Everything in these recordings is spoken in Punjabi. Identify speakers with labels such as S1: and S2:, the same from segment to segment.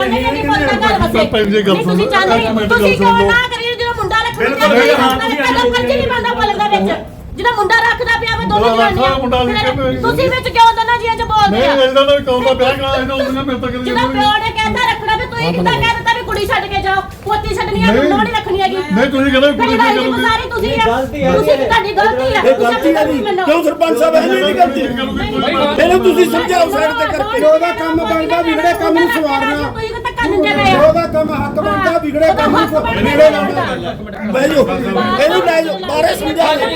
S1: ਨਹੀਂ ਨਹੀਂ
S2: ਭੈਣ ਜੀ ਗੱਲ
S1: ਨਹੀਂ, ਤੁਸੀਂ
S2: ਸੁਣੋ,
S1: ਤੁਸੀਂ ਕਿਉਂ। ਨਾ ਕਰੀ ਜਿਹੜਾ ਮੁੰਡਾ
S2: ਹੈ
S1: ਪਹਿਲਾਂ ਫਰਜ਼ ਨਹੀਂ ਬੰਦਾ ਬੋਲਣ ਦਾ ਵਿੱਚ। ਜਿਹੜਾ ਮੁੰਡਾ ਰੱਖਦਾ ਪਿਆ ਵਾ ਦੋਨੋਂ
S2: ਰੱਖਦਾ,
S1: ਜਣੀਆਂ ਤੁਸੀਂ ਵਿੱਚ ਕਿਉਂ ਦੋਨਾਂ ਜੀਆਂ ਚ ਬੋਲਦੇ
S2: ਨਹੀਂ
S1: ਆ?
S2: ਇਹਨਾਂ ਦਾ ਕੌਣ ਦਾ ਵਿਆਹ ਕਰਾ ਇਹਨਾਂ ਉਹਨਾਂ ਮੇਰੇ ਤੱਕ
S1: ਜਦੋਂ ਪਿਓ ਨੇ ਕਹਿੰਦਾ ਰੱਖਣਾ ਵੀ ਤੁਸੀਂ ਕਿੱਦਾਂ ਕਹਿ ਦਿੱਤਾ ਵੀ ਕੁੜੀ ਛੱਡ ਕੇ ਜਾਓ। ਪੋਤੀ ਛੱਡਣੀ
S2: ਨਹੀਂ।
S1: ਨੋ ਨਹੀਂ ਰੱਖਣੀ ਹੈਗੀ।
S2: ਨਹੀਂ ਤੁਸੀਂ ਕਹਿੰਦੇ ਕੁੜੀ ਦੀ
S1: ਦੀ ਸਾਰੀ ਤੁਸੀਂ ਆ।
S3: ਗਲਤੀ ਹੈ।
S1: ਤੁਸੀਂ ਤੁਹਾਡੀ ਗਲਤੀ ਹੈ
S4: ਇਹ ਗਲਤੀ ਹੈ ਜੀ। ਕਿਉਂ ਸਰਪੰਚ ਸਾਹਿਬ ਇਹ ਨਹੀਂ ਗਲਤੀ ਇਹਨੂੰ ਤੁਸੀਂ ਸਮਝਾਓ ਸਾਈਡ ਤੇ ਕਰਕੇ।
S5: ਉਹਦਾ ਕੰਮ ਬਣਦਾ ਵਿਗੜੇ ਕੰਮ ਨੂੰ ਸਵਾਰਨਾ।
S1: ਤੁਸੀਂ ਤਾਂ ਧੱਕਾ ਦਿੰਦੇ ਪਏ ਹੋ
S5: ਉਹਦਾ ਕੰਮ ਹੱਕ ਬਣਦਾ ਵਿਗੜੇ ਕੰਮ ਨੂੰ ਸਵਾਰਨਾ।
S4: ਨੇੜੇ ਲਾਉਣਾ ਬਹਿ ਜਾਓ ਇਹਨੂੰ ਲੈ ਜਾਓ ਬਾਰੇ ਸਮਝਾ ਦਿਓ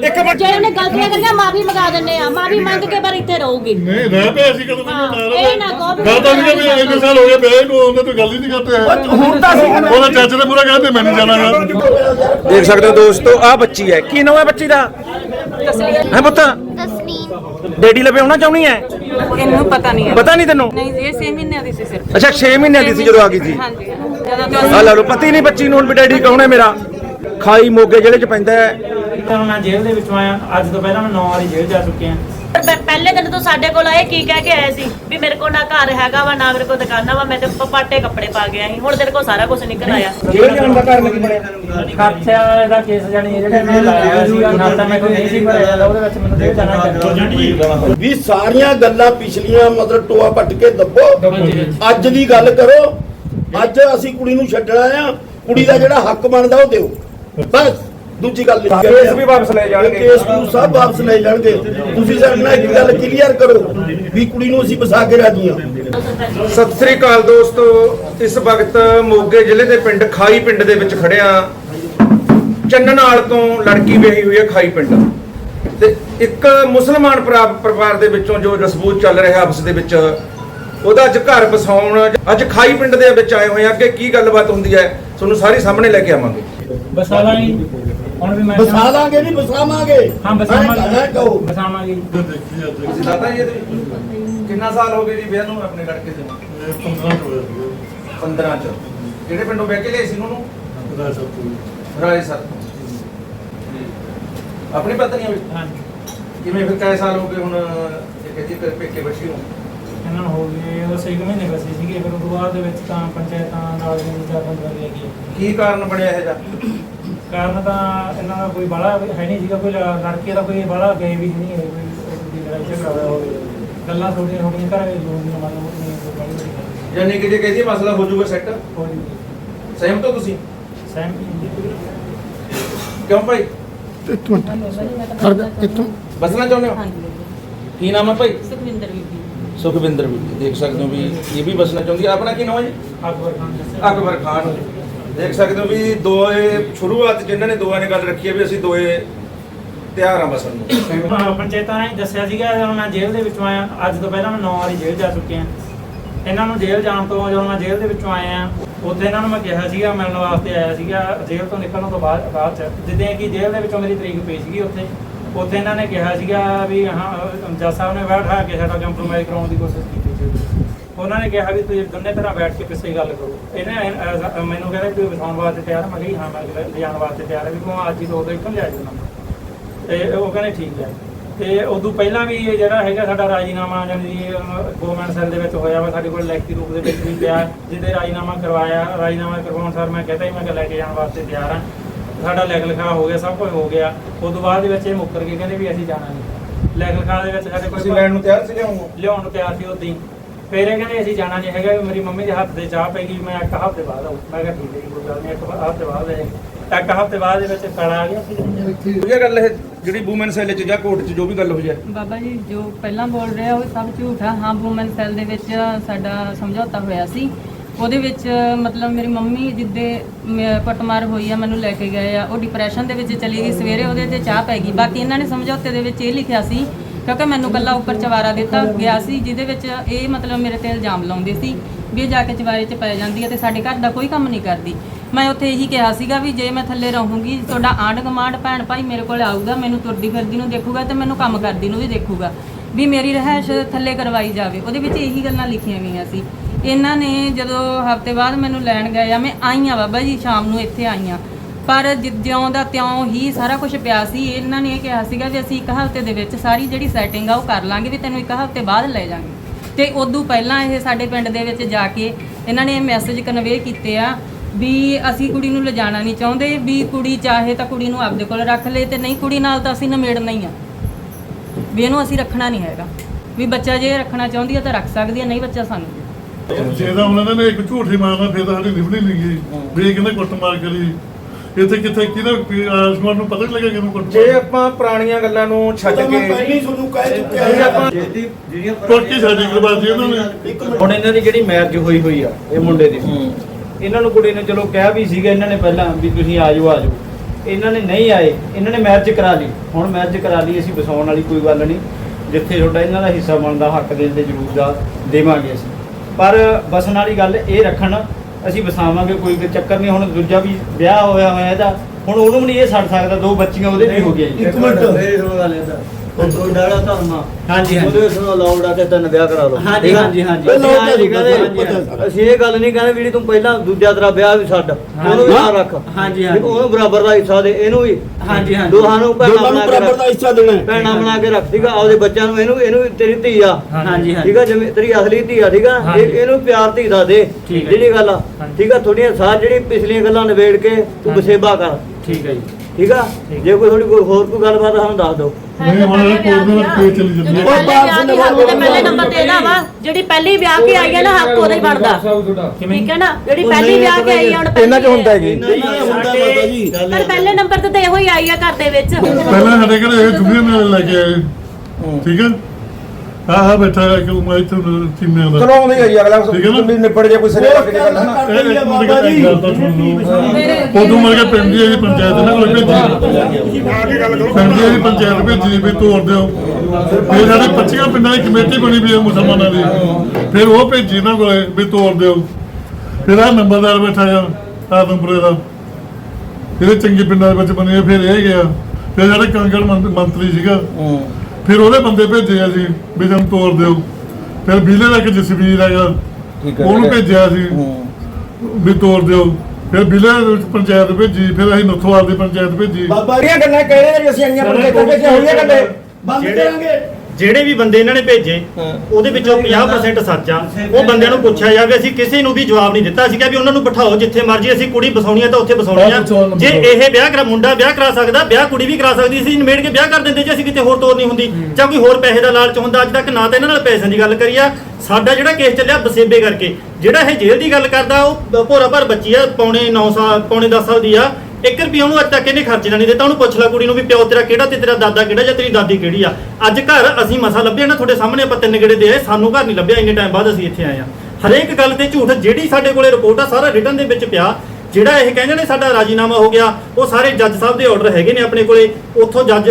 S1: ਇੱਕ ਮਿੰਟ। ਜੇ ਉਹਨੇ ਗਲਤੀਆਂ ਕਰੀਆਂ ਮਾਫੀ ਮੰਗਾ ਦਿੰਨੇ ਆ ਮਾਫੀ ਮੰਗ ਕੇ ਪਰ ਇੱਥੇ ਰਹੂਗੀ।
S2: ਨਹੀਂ ਰਹਿ ਪਏ ਅਸੀਂ ਕਦੋਂ
S1: ਹਾਂ,
S2: ਨਹੀਂ
S1: ਇਹ ਨਾ ਕਹੋ ਵੀ
S2: ਗੱਲ ਤਾਂ ਨਹੀਂ ਕਿ ਵੀ ਇੰਨੇ ਸਾਲ ਹੋ ਗਏ ਵਿਆਹ ਨੂੰ ਉਹਨੇ ਕੋਈ ਗੱਲ ਹੀ ਨਹੀਂ ਕਰਦੇ
S4: ਹੁਣ ਤਾਂ ਅਸੀਂ
S2: ਉਹਦਾ ਚਾਚੇ ਦੇ ਪੂਰਾ ਕਹਿੰਦੇ ਮੈਂ ਨਹੀਂ ਜਾਣਾਗਾ
S3: ਦੇਖ ਸਕਦੇ ਹੋ ਦੋਸਤੋ ਆ ਬੱਚੀ ਹੈ। ਕੀ ਨਾਮ ਹੈ ਬੱਚੀ ਦਾ? ਹੈ ਪੁੱਤ?
S6: ਤਸਲੀਮ
S3: ਡੈਡੀ ਲਵੇ ਆਉਣਾ ਚਾਹੁੰਦੀ ਹੈ
S7: ਇਹਨੂੰ ਪਤਾ ਨਹੀਂ ਹੈ।
S3: ਪਤਾ ਨਹੀਂ ਤੈਨੂੰ?
S7: ਨਹੀਂ ਇਹ 6 ਮਹੀਨਿਆਂ ਦੀ ਸੀ ਸਿਰਫ।
S3: ਅੱਛਾ 6 ਮਹੀਨਿਆਂ ਦੀ ਸੀ ਜਦੋਂ ਆ ਗਈ ਸੀ?
S7: ਹਾਂਜੀ। ਜਦੋਂ ਤੋਂ
S3: ਆ ਲੈ ਲਓ ਪਤੀ ਨਹੀਂ ਬੱਚੀ ਨੂੰ ਹੁਣ ਵੀ ਡੈਡੀ ਕੌਣ ਹੈ ਮੇਰਾ? ਖਾਈ ਮੋਗੇ ਜਿਹੜੇ ਚ ਪੈਂਦਾ ਹੈ
S8: ਤਾਂ ਮੈਂ ਜੇਲ੍ਹ ਦੇ ਵਿੱਚੋਂ ਆਇਆ। ਅੱਜ ਤੋਂ ਪਹਿਲਾਂ ਮੈਂ 9 ਵਾਰੀ ਜੇਲ੍ਹ ਜਾ ਚੁੱਕਿਆ।
S1: ਪ- ਪਹਿਲੇ ਦਿਨ ਤੋਂ ਸਾਡੇ ਕੋਲ ਆਏ ਕੀ ਕਹਿ ਕੇ ਆਏ ਸੀ? ਵੀ ਮੇਰੇ ਕੋਲ ਨਾ ਘਰ ਹੈਗਾ ਵਾ ਨਾ ਮੇਰੇ ਕੋਲ ਦੁਕਾਨਾਂ ਵਾ ਮੈਂ ਤੇ ਪਪਾਟੇ ਕੱਪੜੇ ਪਾ ਗਿਆ ਸੀ ਹੁਣ ਤੇਰੇ ਕੋਲ ਸਾਰਾ ਕੁਝ ਨਿਕਲ ਆਇਆ।
S3: ਜੇਲ੍ਹ ਜਾਣ ਦਾ ਕਾਰਨ ਕੀ ਬਣਿਆ?
S8: ਖਰਚਾ ਦਾ ਕੇਸ ਜਾਨੀ ਜਿਹੜੇ ਮੈਂ ਲਾਇਆ ਸੀਗਾ ਨਾ ਤਾਂ ਮੈਂ ਕੋਈ ਨਹੀਂ ਸੀ ਭਰਿਆ ਜਾਂਦਾ ਉਹਦੇ ਵਿੱਚ ਮੈਨੂੰ ਜੇਲ੍ਹ ਜਾਣਾ ਪੈਂਦਾ
S4: ਵੀ ਸਾਰੀਆਂ ਗੱਲਾਂ ਪਿਛਲੀਆਂ ਮਤਲਬ ਟੋਆ ਪੱਟ ਕੇ ਦੱਬੋ। ਅੱਜ ਦੀ ਗੱਲ ਕਰੋ ਅੱਜ ਅਸੀਂ ਕੁੜੀ ਨੂੰ ਛੱਡਣਾ ਆ ਕੁੜੀ ਦਾ ਜਿਹੜਾ ਹੱਕ ਬਣਦਾ ਉਹ ਦਿਓ। ਬਸ। ਦੂਜੀ ਗੱਲ ਨਹੀਂ
S3: ਕੇਸ ਵੀ ਵਾਪਸ ਲੈ ਜਾਣਗੇ।
S4: ਕੇਸ ਨੂੰ ਸਭ ਵਾਪਸ ਲੈ ਜਾਣਗੇ। ਤੁਸੀਂ ਸਾਡੇ ਨਾਲ ਇੱਕ ਗੱਲ ਕਲੀਅਰ ਕਰੋ ਵੀ ਕੁੜੀ ਨੂੰ ਅਸੀਂ ਵਸਾ ਕੇ ਰਾਜੀ ਹਾਂ।
S3: ਸਤਿ ਸ੍ਰੀ ਅਕਾਲ ਦੋਸਤੋ ਇਸ ਵਕਤ ਮੋਗੇ ਜ਼ਿਲ੍ਹੇ ਦੇ ਪਿੰਡ ਖਾਈ ਪਿੰਡ ਦੇ ਵਿੱਚ ਖੜਿਆ ਚੰਨਨਾਲ ਤੋਂ ਲੜਕੀ ਵਿਆਹੀ ਹੋਈ ਹੈ ਖਾਈ ਪਿੰਡ। ਤੇ ਇੱਕ ਮੁਸਲਮਾਨ ਪਰਾ- ਪਰਿਵਾਰ ਦੇ ਵਿੱਚੋਂ ਜੋ ਰਸਬੂਤ ਚੱਲ ਰਿਹਾ ਆਪਸ ਦੇ ਵਿੱਚ ਉਹਦਾ ਅੱਜ ਘਰ ਵਸਾਉਣ ਅੱਜ ਖਾਈ ਪਿੰਡ ਦੇ ਵਿੱਚ ਆਏ ਹੋਏ ਆ ਅੱਗੇ ਕੀ ਗੱਲਬਾਤ ਹੁੰਦੀ ਹੈ? ਤੁਹਾਨੂੰ ਸਾਰੀ ਸਾਹਮਣੇ ਲੈ ਕੇ ਆਵਾਂਗੇ।
S8: ਬਸਾਲਾ ਹੀ ਹੁਣ ਵੀ ਮੈਂ
S4: ਵਸਾ ਲਾਂਗੇ ਨਹੀਂ ਵਸਾਵਾਂਗੇ।
S8: ਹਾਂ ਬਸਾਵਾਂਗੇ
S4: ਐਂ ਕਹੋ
S8: ਬਸਾਵਾਂਗੇ
S3: ਦਾਦਾ ਜੀ। ਕਿੰਨਾ ਸਾਲ ਹੋ ਗਏ ਜੀ ਵਿਆਹ ਨੂੰ ਆਪਣੇ ਲੜਕੇ ਦੇ 15 ਚ। ਕਿਹੜੇ ਪਿੰਡੋਂ ਵਿਆਹ ਕੇ ਲਿਆਏ ਸੀ ਉਹਨੂੰ? ਰਾਏ ਸਰ ਆਪਣੀ ਪਤਨੀ ਹੋਈ
S8: ਹਾਂਜੀ।
S3: ਕਿਵੇਂ ਫਿਰ ਕਈ ਸਾਲ ਹੋ ਗਏ ਹੁਣ ਇਹ ਕਹਿੰਦੀ ਫਿਰ ਪੇਕੇ ਬੱਚੀ ਨੂੰ
S8: ਇਹਨਾਂ ਨੂੰ ਹੋ ਗਏ ਉਹ ਛੇ ਕੁ ਮਹੀਨੇ ਬਸੇ ਸੀਗੇ ਫਿਰ ਉਸ ਤੋਂ ਬਾਅਦ ਦੇ ਵਿੱਚ ਤਾਂ ਪੰਚਾਇਤਾਂ ਨਾਲ ਬੰਦ ਕਰ
S3: ਕੀ ਕਾਰਨ ਬਣਿਆ ਇਹ ਜਾ
S8: ਕਾਰਨ ਤਾਂ ਇਹਨਾਂ ਦਾ ਕੋਈ ਬਾਲਾ ਹੈ ਨਹੀਂ ਸੀਗਾ ਕੋਈ ਲੜਕੇ ਦਾ ਕੋਈ ਬਾਲਾ ਗਏ ਵੀ ਨਹੀਂ ਹੈ ਕੋਈ ਕੋਈ ਲੜਾਈ ਝਗੜਾ ਹੋਇਆ ਹੋਵੇ। ਗੱਲਾਂ ਥੋੜੀਆਂ ਥੋੜੀਆਂ ਘਰ ਵਿੱਚ ਲੋਕਾਂ ਬਾਲੀ ਵੱਡੀ ਗੱਲ ਨਹੀਂ।
S3: ਯਾਨੀ ਕਿ ਜੇ ਕਹਿੰਦੀ ਮਸਲਾ ਹੋ ਜਾਊਗਾ ਸੈੱਟ
S8: ਕੋਈ ਨਹੀਂ
S3: ਸਹਿਮਤ ਹੋ ਤੁਸੀਂ?
S8: ਸਹਿਮਤੀ
S3: ਕਿਉਂ ਭਾਈ?
S5: ਇੱਕ ਮਿੰਟ। ਜਾ ਇੱਥੋਂ
S3: ਬਸਣਾ ਚਾਹੁੰਦੇ ਹੋ?
S7: ਹਾਂਜੀ
S3: ਕੀ ਨਾਮ ਹੈ ਭਾਈ?
S7: ਸੁਖਵਿੰਦਰ ਬੀਬੀ।
S3: ਸੁਖਵਿੰਦਰ ਵੀ ਦੇਖ ਸਕਦੇ ਹੋ ਵੀ ਇਹ ਵੀ ਬਸਣਾ ਚਾਹੁੰਦੀ ਹੈ। ਆਪਣਾ ਕੀ ਨਾਮ ਹੈ ਜੀ?
S8: ਅਕਬਰ ਖਾਨ
S3: ਅਕਬਰ ਖਾਨ। ਦੇਖ ਸਕਦੇ ਹੋ ਵੀ ਦੋਏ ਸ਼ੁਰੂਆਤ ਜਿਨ੍ਹਾਂ ਨੇ ਦੋਆਂ ਨੇ ਗੱਲ ਰੱਖੀ ਹੈ ਵੀ ਅਸੀਂ ਦੋਏ ਤਿਆਰ ਹਾਂ ਬਸਣ ਨੂੰ
S8: ਹਾਂ, ਪੰਚਾਇਤਾਂ ਨੇ ਦੱਸਿਆ ਸੀਗਾ ਜਦੋਂ ਮੈਂ ਜੇਲ੍ਹ ਦੇ ਵਿੱਚੋਂ ਆਇਆ ਅੱਜ ਤੋਂ ਪਹਿਲਾਂ ਮੈਂ 9 ਵਾਰੀ ਜੇਲ੍ਹ ਜਾ ਚੁੱਕਿਆ ਇਹਨਾਂ ਨੂੰ ਜੇਲ੍ਹ ਜਾਣ ਤੋਂ ਜਦੋਂ ਮੈਂ ਜੇਲ੍ਹ ਦੇ ਵਿੱਚੋਂ ਆਇਆ ਉੱਥੇ ਇਹਨਾਂ ਨੂੰ ਮੈਂ ਕਿਹਾ ਸੀਗਾ ਮਿਲਣ ਵਾਸਤੇ ਆਇਆ ਸੀਗਾ ਜੇਲ੍ਹ ਤੋਂ ਨਿਕਲਣ ਤੋਂ ਬਾਅਦ ਬਾਅਦ ਚ। ਜਿੱਦਾਂ ਕਿ ਜੇਲ੍ਹ ਦੇ ਵਿੱਚੋਂ ਮੇਰੀ ਤਰੀਕ ਪਈ ਸੀਗੀ ਉੱਥੇ ਉੱਥੇ ਇਹਨਾਂ ਨੇ ਕਿਹਾ ਸੀਗਾ ਵੀ ਹਾਂ ਜੱਜ ਸਾਹਿਬ ਨੇ ਬੈਠਾ ਕੇ ਸਾਡਾ ਕੰਪਰੋਮਾਈਜ਼ ਕਰਾਉਣ ਦੀ ਕੋਸ਼ਿਸ਼ ਕੀਤੀ। ਉਹਨਾਂ ਨੇ ਕਿਹਾ ਵੀ ਤੁਸੀਂ ਦੋਨੇ ਤਰ੍ਹਾਂ ਬੈਠ ਕੇ ਕਿਸੇ ਗੱਲ ਕਰੋ। ਇਹਨੇ ਮੈਨੂੰ ਕਹਿੰਦਾ ਵੀ ਵਿਸਾਉਣ ਵਾਸਤੇ ਤਿਆਰ ਮੈਂ ਕਿਹਾ ਜੀ ਹਾਂ ਮੈਂ ਲੈ ਜਾਣ ਵਾਸਤੇ ਤਿਆਰ ਹੈ ਵੀ ਤੂੰ ਅੱਜ ਹੀ ਦੋ ਦੋ ਇੱਥੋਂ ਲਿਆ ਜਾਣਾ। ਤੇ ਉਹ ਕਹਿੰਦੇ ਠੀਕ ਹੈ ਤੇ ਉਦੋਂ ਪਹਿਲਾਂ ਵੀ ਇਹ ਜਿਹੜਾ ਹੈਗਾ ਸਾਡਾ ਰਾਜੀਨਾਮਾ ਜਾਨੀ ਗਵਰਨਮੈਂਟ ਸੈੱਲ ਦੇ ਵਿੱਚ ਹੋਇਆ ਵਾ ਸਾਡੇ ਕੋਲ ਲਿਖਤੀ ਰੂਪ ਦੇ ਵਿੱਚ ਵੀ ਪਿਆ। ਜਿਹਦੇ ਰਾਜੀਨਾਮਾ ਕਰਵਾਇਆ ਰਾਜੀਨਾਮਾ ਕਰਵਾਉਣ ਸਰ ਮੈਂ ਕਹਿੰਦਾ ਮੈਂ ਕਿ ਲੈ ਕੇ ਜਾਣ ਵਾਸਤੇ ਤਿਆਰ ਹਾਂ ਸਾਡਾ ਲਿਖ ਲਿਖਾ ਹੋ ਗਿਆ ਸਭ ਕੁਝ ਹੋ ਗਿਆ। ਉਦੋਂ ਬਾਅਦ ਦੇ ਵਿੱਚ ਇਹ ਮੁੱਕਰ ਕੇ ਕਹਿੰਦੇ ਵੀ ਅਸੀਂ ਜਾਣਾ ਨਹੀਂ। ਲਿਖ ਲਿਖਾ ਦੇ ਵਿੱਚ ਸਾਡੇ
S3: ਤੁਸੀਂ
S8: ਕੋਲ
S3: ਲੈਣ ਨੂੰ ਤਿਆਰ ਸੀ ਲਿਆਉਂਗਾ
S8: ਲਿਆਉਣ ਨੂੰ ਤਿਆਰ ਸੀ ਉਦੋਂ ਹੀ। ਫਿਰ ਇਹ ਕਹਿੰਦੇ ਅਸੀਂ ਜਾਣਾ ਨਹੀਂ ਹੈਗਾ ਵੀ ਮੇਰੀ ਮੰਮੀ ਦੇ ਹੱਥ ਦੇ ਚਾਹ ਪੈਗੀ ਮੈਂ ਇੱਕ ਹਫ਼ਤੇ ਬਾਅਦ ਆਊ। ਮੈਂ ਕਿਹਾ ਠੀਕ ਹੈ ਜੀ, ਕੋਈ ਗੱਲ ਨਹੀਂ ਇੱਕ ਹਫ਼ਤੇ ਬਾਅਦ ਆਏ। ਇੱਕ ਹਫ਼ਤੇ ਬਾਅਦ ਦੇ ਵਿੱਚ ਕਲ ਆ ਗਿਆ। ਸੀ
S3: ਇਹ ਗੱਲ ਇਹ ਜਿਹੜੀ ਵੂਮਨ ਸੈੱਲ 'ਚ ਜਾਂ ਕੋਰਟ 'ਚ ਜੋ ਵੀ ਗੱਲ ਹੋਈ ਹੈ।
S7: ਬਾਬਾ ਜੀ ਜੋ ਪਹਿਲਾਂ ਬੋਲ ਰਿਹਾ ਉਹ ਸਭ ਝੂਠ ਆ। ਹਾਂ ਵੂਮਨ ਸੈਲ ਦੇ ਵਿੱਚ ਸਾਡਾ ਸਮਝੌਤਾ ਹੋਇਆ ਸੀ। ਉਹਦੇ ਵਿੱਚ ਮਤਲਬ ਮੇਰੀ ਮੰਮੀ ਜਿੱਦੇ ਮ- ਕੁੱਟਮਾਰ ਹੋਈ ਆ ਮੈਨੂੰ ਲੈ ਕੇ ਗਏ ਆ ਉਹ ਡਿਪਰੈਸ਼ਨ ਦੇ ਵਿੱਚ ਚਲੀ ਗਈ ਸਵੇਰੇ ਉਹਦੇ ਤੇ ਚਾਹ ਪੈ ਗਈ। ਬਾਕੀ ਇਹਨਾਂ ਨੇ ਸਮਝੌਤੇ ਦੇ ਵਿੱਚ ਇਹ ਲਿਖਿਆ ਸੀ ਕਿਉਂਕਿ ਮੈਨੂੰ ਕੱਲਾ ਉੱਪਰ ਚਵਾਰਾ ਦਿੱਤਾ ਗਿਆ ਸੀ, ਜਿਹਦੇ ਵਿੱਚ ਇਹ ਮਤਲਬ ਮੇਰੇ ਤੇ ਇਲਜ਼ਾਮ ਲਾਉਂਦੇ ਸੀ ਵੀ ਇਹ ਜਾ ਕੇ ਚਵਾਰੇ 'ਚ ਪੈ ਜਾਂਦੀ ਹੈ ਤੇ ਸਾਡੇ ਘਰ ਦਾ ਕੋਈ ਕੰਮ ਨਹੀਂ ਕਰਦੀ। ਮੈਂ ਉੱਥੇ ਇਹੀ ਕਿਹਾ ਸੀਗਾ ਵੀ ਜੇ ਮੈਂ ਥੱਲੇ ਰਹੂੰਗੀ, ਤੁਹਾਡਾ ਆਂਢ ਗਮਾਂਡ ਭੈਣ ਭਾਈ ਮੇਰੇ ਕੋਲ ਆਊਗਾ, ਮੈਨੂੰ ਤੁਰਦੀ ਫਿਰਦੀ ਨੂੰ ਦੇਖੂਗਾ ਤੇ ਮੈਨੂੰ ਕੰਮ ਕਰਦੀ ਨੂੰ ਵੀ ਦੇਖੂਗਾ ਵੀ ਮੇਰੀ ਰਹਿائش ਥੱਲੇ ਕਰਵਾਈ ਜਾਵੇ। ਉਹਦੇ ਵਿੱਚ ਇਹੀ ਗੱਲਾਂ ਲਿਖੀਆਂ ਗਈਆਂ ਸੀ। ਇਹਨਾਂ ਨੇ ਜਦੋਂ ਹਫ਼ਤੇ ਬਾਅਦ ਮੈਨੂੰ ਲੈਣ ਗਏ ਆ, ਮੈਂ ਆਈ ਆ ਬਾਬਾ ਜੀ, ਸ਼ਾਮ ਨੂੰ ਇੱਥੇ ਆਈ ਆ ਪਰ ਜਿ- ਜਿਉਂ ਦਾ ਤਿਉਂ ਹੀ ਸਾਰਾ ਕੁਝ ਪਿਆ ਸੀ ਇਹਨਾਂ ਨੇ ਇਹ ਕਿਹਾ ਸੀਗਾ ਵੀ ਅਸੀਂ ਇੱਕ ਹਫ਼ਤੇ ਦੇ ਵਿੱਚ ਸਾਰੀ ਜਿਹੜੀ ਸੈਟਿੰਗ ਆ ਉਹ ਕਰ ਲਾਂਗੇ ਵੀ ਤੈਨੂੰ ਇੱਕ ਹਫ਼ਤੇ ਬਾਅਦ ਲੈ ਜਾਾਂਗੇ ਤੇ ਉਦੋਂ ਪਹਿਲਾਂ ਇਹ ਸਾਡੇ ਪਿੰਡ ਦੇ ਵਿੱਚ ਜਾ ਕੇ ਇਹਨਾਂ ਨੇ ਮੈਸੇਜ ਕਨਵੇ ਕੀਤੇ ਆ ਵੀ ਅਸੀਂ ਕੁੜੀ ਨੂੰ ਲਿਜਾਣਾ ਨਹੀਂ ਚਾਹੁੰਦੇ ਵੀ ਕੁੜੀ ਚਾਹੇ ਤਾਂ ਕੁੜੀ ਨੂੰ ਆਪਦੇ ਕੋਲ ਰੱਖ ਲੇ ਤੇ ਨਹੀਂ ਕੁੜੀ ਨਾਲ ਤਾਂ ਅਸੀਂ ਨਿਮੇੜਨਾ ਹੀ ਆ। ਵੀ ਇਹਨੂੰ ਅਸੀਂ ਰੱਖਣਾ ਨਹੀਂ ਹੈਗਾ। ਵੀ ਬੱਚਾ ਜੇ ਰੱਖਣਾ ਚਾਹੁੰਦੀ ਹੈ ਤਾਂ ਰੱਖ ਸਕਦੀ ਹੈ ਨਹੀਂ ਬੱਚਾ ਸਾਨੂੰ।
S2: ਜੇ ਤਾਂ ਉਹਨਾਂ ਨੇ ਇੱਕ ਝੂਠ ਮਾਰਨਾ ਫਿਰ ਤਾਂ ਸਾਡੀ ਨਿਭਣੀ ਨਹੀਂ ਗਈ। ਵੀ ਇਹ ਕਹਿੰਦੇ ਕੁੱਟ ਮਾਰ ਕਰੀ? ਇੱਥੇ ਕਿੱਥੇ ਕਿਹਦਾ ਆਸਮਾਨ ਨੂੰ ਪਤਾ ਨਹੀਂ ਲੱਗਿਆ ਕਿਹਨੂੰ ਕੁੱਟ
S3: ਜੇ ਆਪਾਂ ਪੁਰਾਣੀਆਂ ਗੱਲਾਂ ਨੂੰ ਛੱਡ ਕੇ
S4: ਪਹਿਲਾਂ ਹੀ ਤੁਹਾਨੂੰ ਕਹਿ ਚੁੱਕਿਆ
S3: ਜੇ
S4: ਹਾਂ।
S3: ਆਪਾਂ
S2: ਕੁੱਟ ਕੇ ਸਾਡੀ ਕਰਵਾਤੀ ਉਹਨਾਂ ਨੇ।
S6: ਹੁਣ ਇਹਨਾਂ ਦੀ ਜਿਹੜੀ ਮੈਰਿਜ ਹੋਈ ਹੋਈ ਆ ਇਹ ਮੁੰਡੇ ਦੀ। ਇਹਨਾਂ ਨੂੰ ਕੁੜੀ ਨੇ ਚਲੋ ਕਿਹਾ ਵੀ ਸੀਗਾ ਇਹਨਾਂ ਨੇ ਪਹਿਲਾਂ ਵੀ ਤੁਸੀਂ ਆ ਜਾਓ ਆ ਜਾਓ। ਇਹਨਾਂ ਨੇ ਨਹੀਂ ਆਏ ਇਹਨਾਂ ਨੇ ਮੈਰਿਜ ਕਰਾ ਲਈ। ਹੁਣ ਮੈਰਿਜ ਕਰਾ ਲਈ ਅਸੀਂ ਵਸਾਉਣ ਵਾਲੀ ਕੋਈ ਗੱਲ ਨਹੀਂ। ਜਿੱਥੇ ਤੁਹਾਡਾ ਇਹਨਾਂ ਦਾ ਹਿੱਸਾ ਬਣਦਾ ਹੱਕ ਦੇਣ ਦੇ ਜ਼ਰੂਰ ਦਾ ਦੇਵਾਂਗੇ ਅਸੀਂ। ਪਰ ਵਸਣ ਵਾਲੀ ਗੱਲ ਇਹ ਰੱਖਣ ਅਸੀਂ ਵਸਾਵਾਂਗੇ ਕੋਈ ਚੱਕਰ ਨਹੀਂ ਹੁਣ ਦੂਜਾ ਵੀ ਵਿਆਹ ਹੋਇਆ ਹੋਇਆ ਇਹਦਾ ਹੁਣ ਉਹਨੂੰ ਵੀ ਨਹੀਂ ਇਹ ਛੱਡ ਸਕਦਾ ਦੋ ਬੱਚੀਆਂ ਉਹਦੇ ਵੀ ਹੋ ਗਈਆਂ ਜੀ।
S4: ਇੱਕ ਮਿੰਟ।
S6: ਮੇਰੀ ਸੁਣੋ ਗੱਲ ਇਹਦਾ ਕੋਈ ਡਾੜਾ ਧਰਮਾ
S9: ਹਾਂਜੀ ਹਾਂਜੀ।
S6: ਉਹਦੇ ਸੁਣੋ ਲਾਉਡ ਆ ਕੇ ਤਿੰਨ ਵਿਆਹ ਕਰਾ ਲਓ।
S9: ਹਾਂਜੀ, ਹਾਂਜੀ, ਹਾਂਜੀ।
S6: ਅਸੀਂ ਆਏਂ ਨਹੀਂ ਕਹਿੰਦੇ
S4: ਹਾਂਜੀ, ਹਾਂਜੀ।
S6: ਅਸੀਂ ਇਹ ਗੱਲ ਨਹੀਂ ਕਹਿੰਦੇ ਵੀ ਤੂੰ ਪਹਿਲਾਂ ਦੂਜਾ ਤੇਰਾ ਵਿਆਹ ਵੀ ਛੱਡ ਉਹਨੂੰ ਵੀ ਨਾ ਰੱਖ।
S9: ਹਾਂਜੀ, ਹਾਂਜੀ।
S6: ਵੀ ਉਹਨੂੰ ਬਰਾਬਰ ਦਾ ਹਿੱਸਾ ਦੇ ਇਹਨੂੰ ਵੀ।
S9: ਹਾਂਜੀ, ਹਾਂਜੀ।
S6: ਦੋਹਾਂ ਨੂੰ ਭੈਣਾਂ
S4: ਦੋਨਾਂ ਨੂੰ
S6: ਬਣਾ ਕੇ
S4: ਬਰਾਬਰ ਦਾ
S6: ਰੱਖ
S4: ਹਿੱਸਾ ਦੇਣਾ ਹੈ।
S6: ਭੈਣਾਂ ਬਣਾ ਕੇ ਰੱਖ ਠੀਕ ਆ? ਆਪਦੇ ਬੱਚਿਆਂ ਨੂੰ ਇਹਨੂੰ ਤੇਰੀ ਧੀ ਆ।
S9: ਹਾਂਜੀ ਹਾਂਜੀ।
S6: ਠੀਕ ਆ? ਜਿਵੇਂ ਤੇਰੀ ਅਸਲੀ ਧੀ ਆ ਠੀਕ ਇਹਨੂੰ ਪਿਆਰ ਧੀ ਦਾ ਦੇ
S9: ਠੀਕ ਹੈ
S6: ਜਿਹੜੀ ਗੱਲ ਆ।
S9: ਹਾਂਜੀ।
S6: ਠੀਕ ਆ? ਥੋੜੀਆਂ ਸਾਰ ਜਿਹੜੀ ਪਿਛਲੀਆਂ ਗੱਲਾਂ ਨਿਬੇੜ ਕੇ ਤੂੰ। ਬਸੇਬਾ ਕਰ।
S9: ਠੀਕ ਹੈ ਜੀ।
S6: ਠੀਕ ਆ। ਜੇ ਕੋਈ ਥੋੜੀ ਕੋਈ ਹੋਰ ਕੋਈ ਗੱਲਬਾਤ ਸਾਨੂੰ ਦੱਸ ਦਿਓ।
S2: ਨਹੀਂ ਹੁਣ ਇਹ ਕੋਰਟ ਦੇ ਵਿੱਚ ਕੇਸ ਚੱਲੀ ਜਾਂਦੀ ਹੈ।
S1: ਪਹਿਲੇ ਨੰਬਰ ਤੇ ਇਹਦਾ ਵਾ। ਜਿਹੜੀ ਪਹਿਲੀ ਵਿਆਹ ਕੇ ਆਈ ਹੈ ਨਾ ਹੱਕ ਉਹਦਾ ਹੀ ਬਣਦਾ। ਠੀਕ ਹੈ ਨਾ? ਜਿਹੜੀ ਪਹਿਲੀ ਵਿਆਹ ਕੇ ਆਈ ਹੈ ਹੁਣ
S3: ਇਹਨਾਂ 'ਚ ਹੁੰਦਾ ਹੈ। ਜੀ
S4: ਨਹੀਂ ਹੁੰਦਾ ਮਾਤਾ ਜੀ।
S1: ਪਰ ਪਹਿਲੇ ਨੰਬਰ ਤੇ ਤਾਂ ਇਹੋ ਹੀ ਆਈ ਆ ਘਰ ਦੇ ਵਿੱਚ।
S2: ਪਹਿਲਾਂ ਸਾਡੇ ਘਰੇ ਇਹ ਜੁਗੀਆਂ ਨਾਲ ਲੈ ਕੇ ਆਏ। ਠੀਕ ਹੈ? ਆਹ ਆਹ ਬੈਠਾ ਹੈ ਕਿ ਮੈਂ ਇੱਥੇ ਚੀਮਿਆਂ ਦਾ?
S3: ਚਲੋ ਆਉਂਦੇ ਹੀ ਆ ਜੀ ਅਗਲਾ
S2: ਠੀਕ ਹੈ ਨਾ?
S3: ਵੀ ਨਿਬੜ ਜੇ ਕੋਈ ਸਿਰੇ ਲੱਗ ਜੇ ਗੱਲ ਹਨਾ
S2: ਇਹ ਇੱਕ ਮਿੰਟ ਦੀ ਗੱਲ ਤਾਂ ਸੁਣ ਲਓ। ਉਦੋਂ ਮਰ ਕੇ ਪਿੰਡ ਦੀ ਇਹ ਪੰਚਾਇਤ ਇਹਨਾਂ ਕੋਲ ਭੇਜੀ ਪਿੰਡ ਦੀ ਇਹ ਪੰਚਾਇਤ ਭੇਜੀ ਵੀ ਤੋੜ ਦਿਓ ਫਿਰ ਸਾਡੇ 25 ਪਿੰਡਾਂ ਦੀ ਕਮੇਟੀ ਬਣੀ ਵੀ ਹੈ ਮੁਸਲਮਾਨਾਂ ਦੀ। ਫਿਰ ਉਹ ਭੇਜੀ ਇਹਨਾਂ ਕੋਲੇ ਵੀ ਤੋੜ ਦਿਓ ਫਿਰ ਆ ਨੰਬਰਦਾਰ ਬੈਠਾ ਆ ਆਦਮਪੁਰੇ ਦਾ। ਇਹਦੇ ਚੰਗੇ ਪਿੰਡਾਂ ਦੇ ਵਿੱਚ ਬਣੇ ਫਿਰ ਇਹ ਗਿਆ। ਫਿਰ ਸਾਡੇ ਕੰਗੜ ਮੰਤ- ਮੰਤਰੀ ਸੀਗਾ। ਫਿਰ ਉਹਦੇ ਬੰਦੇ ਭੇਜੇ ਆ ਜੀ ਵੀ ਜਮ ਤੋੜ ਦਿਓ। ਫਿਰ ਬਿਲੇ ਦਾ ਇੱਕ ਜਸਵੀਰ ਹੈਗਾ
S3: ਠੀਕ ਹੈ,
S2: ਉਹਨੂੰ। ਭੇਜਿਆ ਸੀ ਵੀ ਤੋੜ ਦਿਓ। ਫਿਰ ਬਿਲੇ ਦੇ ਵਿੱਚ ਪੰਚਾਇਤ ਭੇਜੀ ਫਿਰ ਅਸੀਂ ਨੁੱਥਵਾਲ ਦੀ ਪੰਚਾਇਤ ਭੇਜੀ।
S4: ਬਾਬਾ
S3: ਬੜੀਆਂ ਗੱਲਾਂ ਕਹਿ ਰਹੇ ਨੇ ਜੀ ਅਸੀਂ ਆਈਆਂ ਪੰਚਾਇਤਾਂ ਵਿੱਚ ਹੋਈਆਂ ਗੱਲੇ।
S4: ਬੰਦ ਕਰਾਂਗੇ।
S9: ਜਿਹੜੇ ਵੀ ਬੰਦੇ ਇਹਨਾਂ ਨੇ ਭੇਜੇ ਉਹਦੇ ਵਿੱਚੋਂ 50% ਸੱਚ ਆ। ਉਹ ਬੰਦਿਆਂ ਨੂੰ ਪੁੱਛਿਆ ਜਾਵੇ ਅਸੀਂ ਕਿਸੇ ਨੂੰ ਵੀ ਜਵਾਬ ਨਹੀਂ ਦਿੱਤਾ। ਸੀਗਾ ਵੀ ਉਹਨਾਂ ਨੂੰ ਬਿਠਾਓ ਜਿੱਥੇ ਮਰਜ਼ੀ ਅਸੀਂ ਕੁੜੀ ਬਸਾਉਣੀ ਆ ਤਾਂ ਉੱਥੇ ਬਸਾਉਣੀ ਆ। ਜੇ ਇਹ ਵਿਆਹ ਕਰਾ ਮੁੰਡਾ ਵਿਆਹ ਕਰਾ ਸਕਦਾ ਵਿਆਹ ਕੁੜੀ ਵੀ ਕਰਾ ਸਕਦੀ ਸੀ ਨਿਬੇੜ ਕੇ ਵਿਆਹ ਕਰ ਦਿੰਦੇ ਜੇ ਅਸੀਂ ਕਿਤੇ ਹੋਰ ਤੋਰ ਨਹੀਂ ਹੁੰਦੀ। ਜਾਂ ਕੋਈ ਹੋਰ ਪੈਸੇ ਦਾ ਲਾਲਚ ਹੁੰਦਾ ਅੱਜ ਤੱਕ ਨਾ ਤਾਂ ਇਹਨਾਂ ਨਾਲ ਪੈਸਿਆਂ ਦੀ ਗੱਲ ਕਰੀ ਆ ਸਾਡਾ ਜਿਹੜਾ ਕੇਸ ਚੱਲਿਆ ਬਸੇਬੇ ਕਰਕੇ। ਜਿਹੜਾ ਇਹ ਜੇਲ੍ਹ ਦੀ ਗੱਲ ਕਰਦਾ ਉਹ ਭੋਰਾ ਭਰ ਬੱਚੀ ਆ ਪੌਣੇ 9 ਸਾਲ ਪੌਣੇ 10 ਸਾਲ ਦੀ ਆ। 1 ਰੁਪਿਆ ਉਹਨੂੰ ਅੱਜ ਤੱਕ ਇਹਨੇ ਖਰਚਣਾ ਨਹੀਂ ਦਿੱਤਾ। ਉਹਨੂੰ ਪੁੱਛ ਲੈ ਕੁੜੀ ਨੂੰ ਵੀ ਪਿਓ ਤੇਰਾ ਕਿਹੜਾ ਤੇ ਤੇਰਾ ਦਾਦਾ ਕਿਹੜਾ ਜਾਂ ਤੇਰੀ ਦਾਦੀ ਕਿਹੜੀ ਆ। ਅੱਜ ਘਰ ਅਸੀਂ ਮਸਾ ਲੱਭਿਆ ਨਾ, ਤੁਹਾਡੇ ਸਾਹਮਣੇ ਆਪਾਂ ਤਿੰਨ ਗੇੜੇ ਦੇ ਆਏ। ਸਾਨੂੰ ਘਰ ਨਹੀਂ ਲੱਭਿਆ, ਇੰਨੇ ਟਾਈਮ ਬਾਅਦ ਅਸੀਂ ਇੱਥੇ ਆਏ ਆ। ਹਰੇਕ ਗੱਲ ਤੇ ਝੂਠ, ਜਿਹੜੀ ਸਾਡੇ ਕੋਲੇ ਰਿਪੋਰਟ ਆ, ਸਾਰਾ ਰਿਟਰਨ ਦੇ ਵਿੱਚ ਪਿਆ। ਜਿਹੜਾ ਇਹ ਕਹਿੰਦੇ ਨੇ ਸਾਡਾ ਰਾਜੀਨਾਮਾ ਹੋ ਗਿਆ, ਉਹ ਸਾਰੇ ਜੱਜ ਸਾਹਿਬ ਦੇ ਆਰਡਰ ਹੈਗੇ ਨੇ ਆਪਣੇ ਕੋਲੇ। ਉੱਥੋਂ ਜੱਜ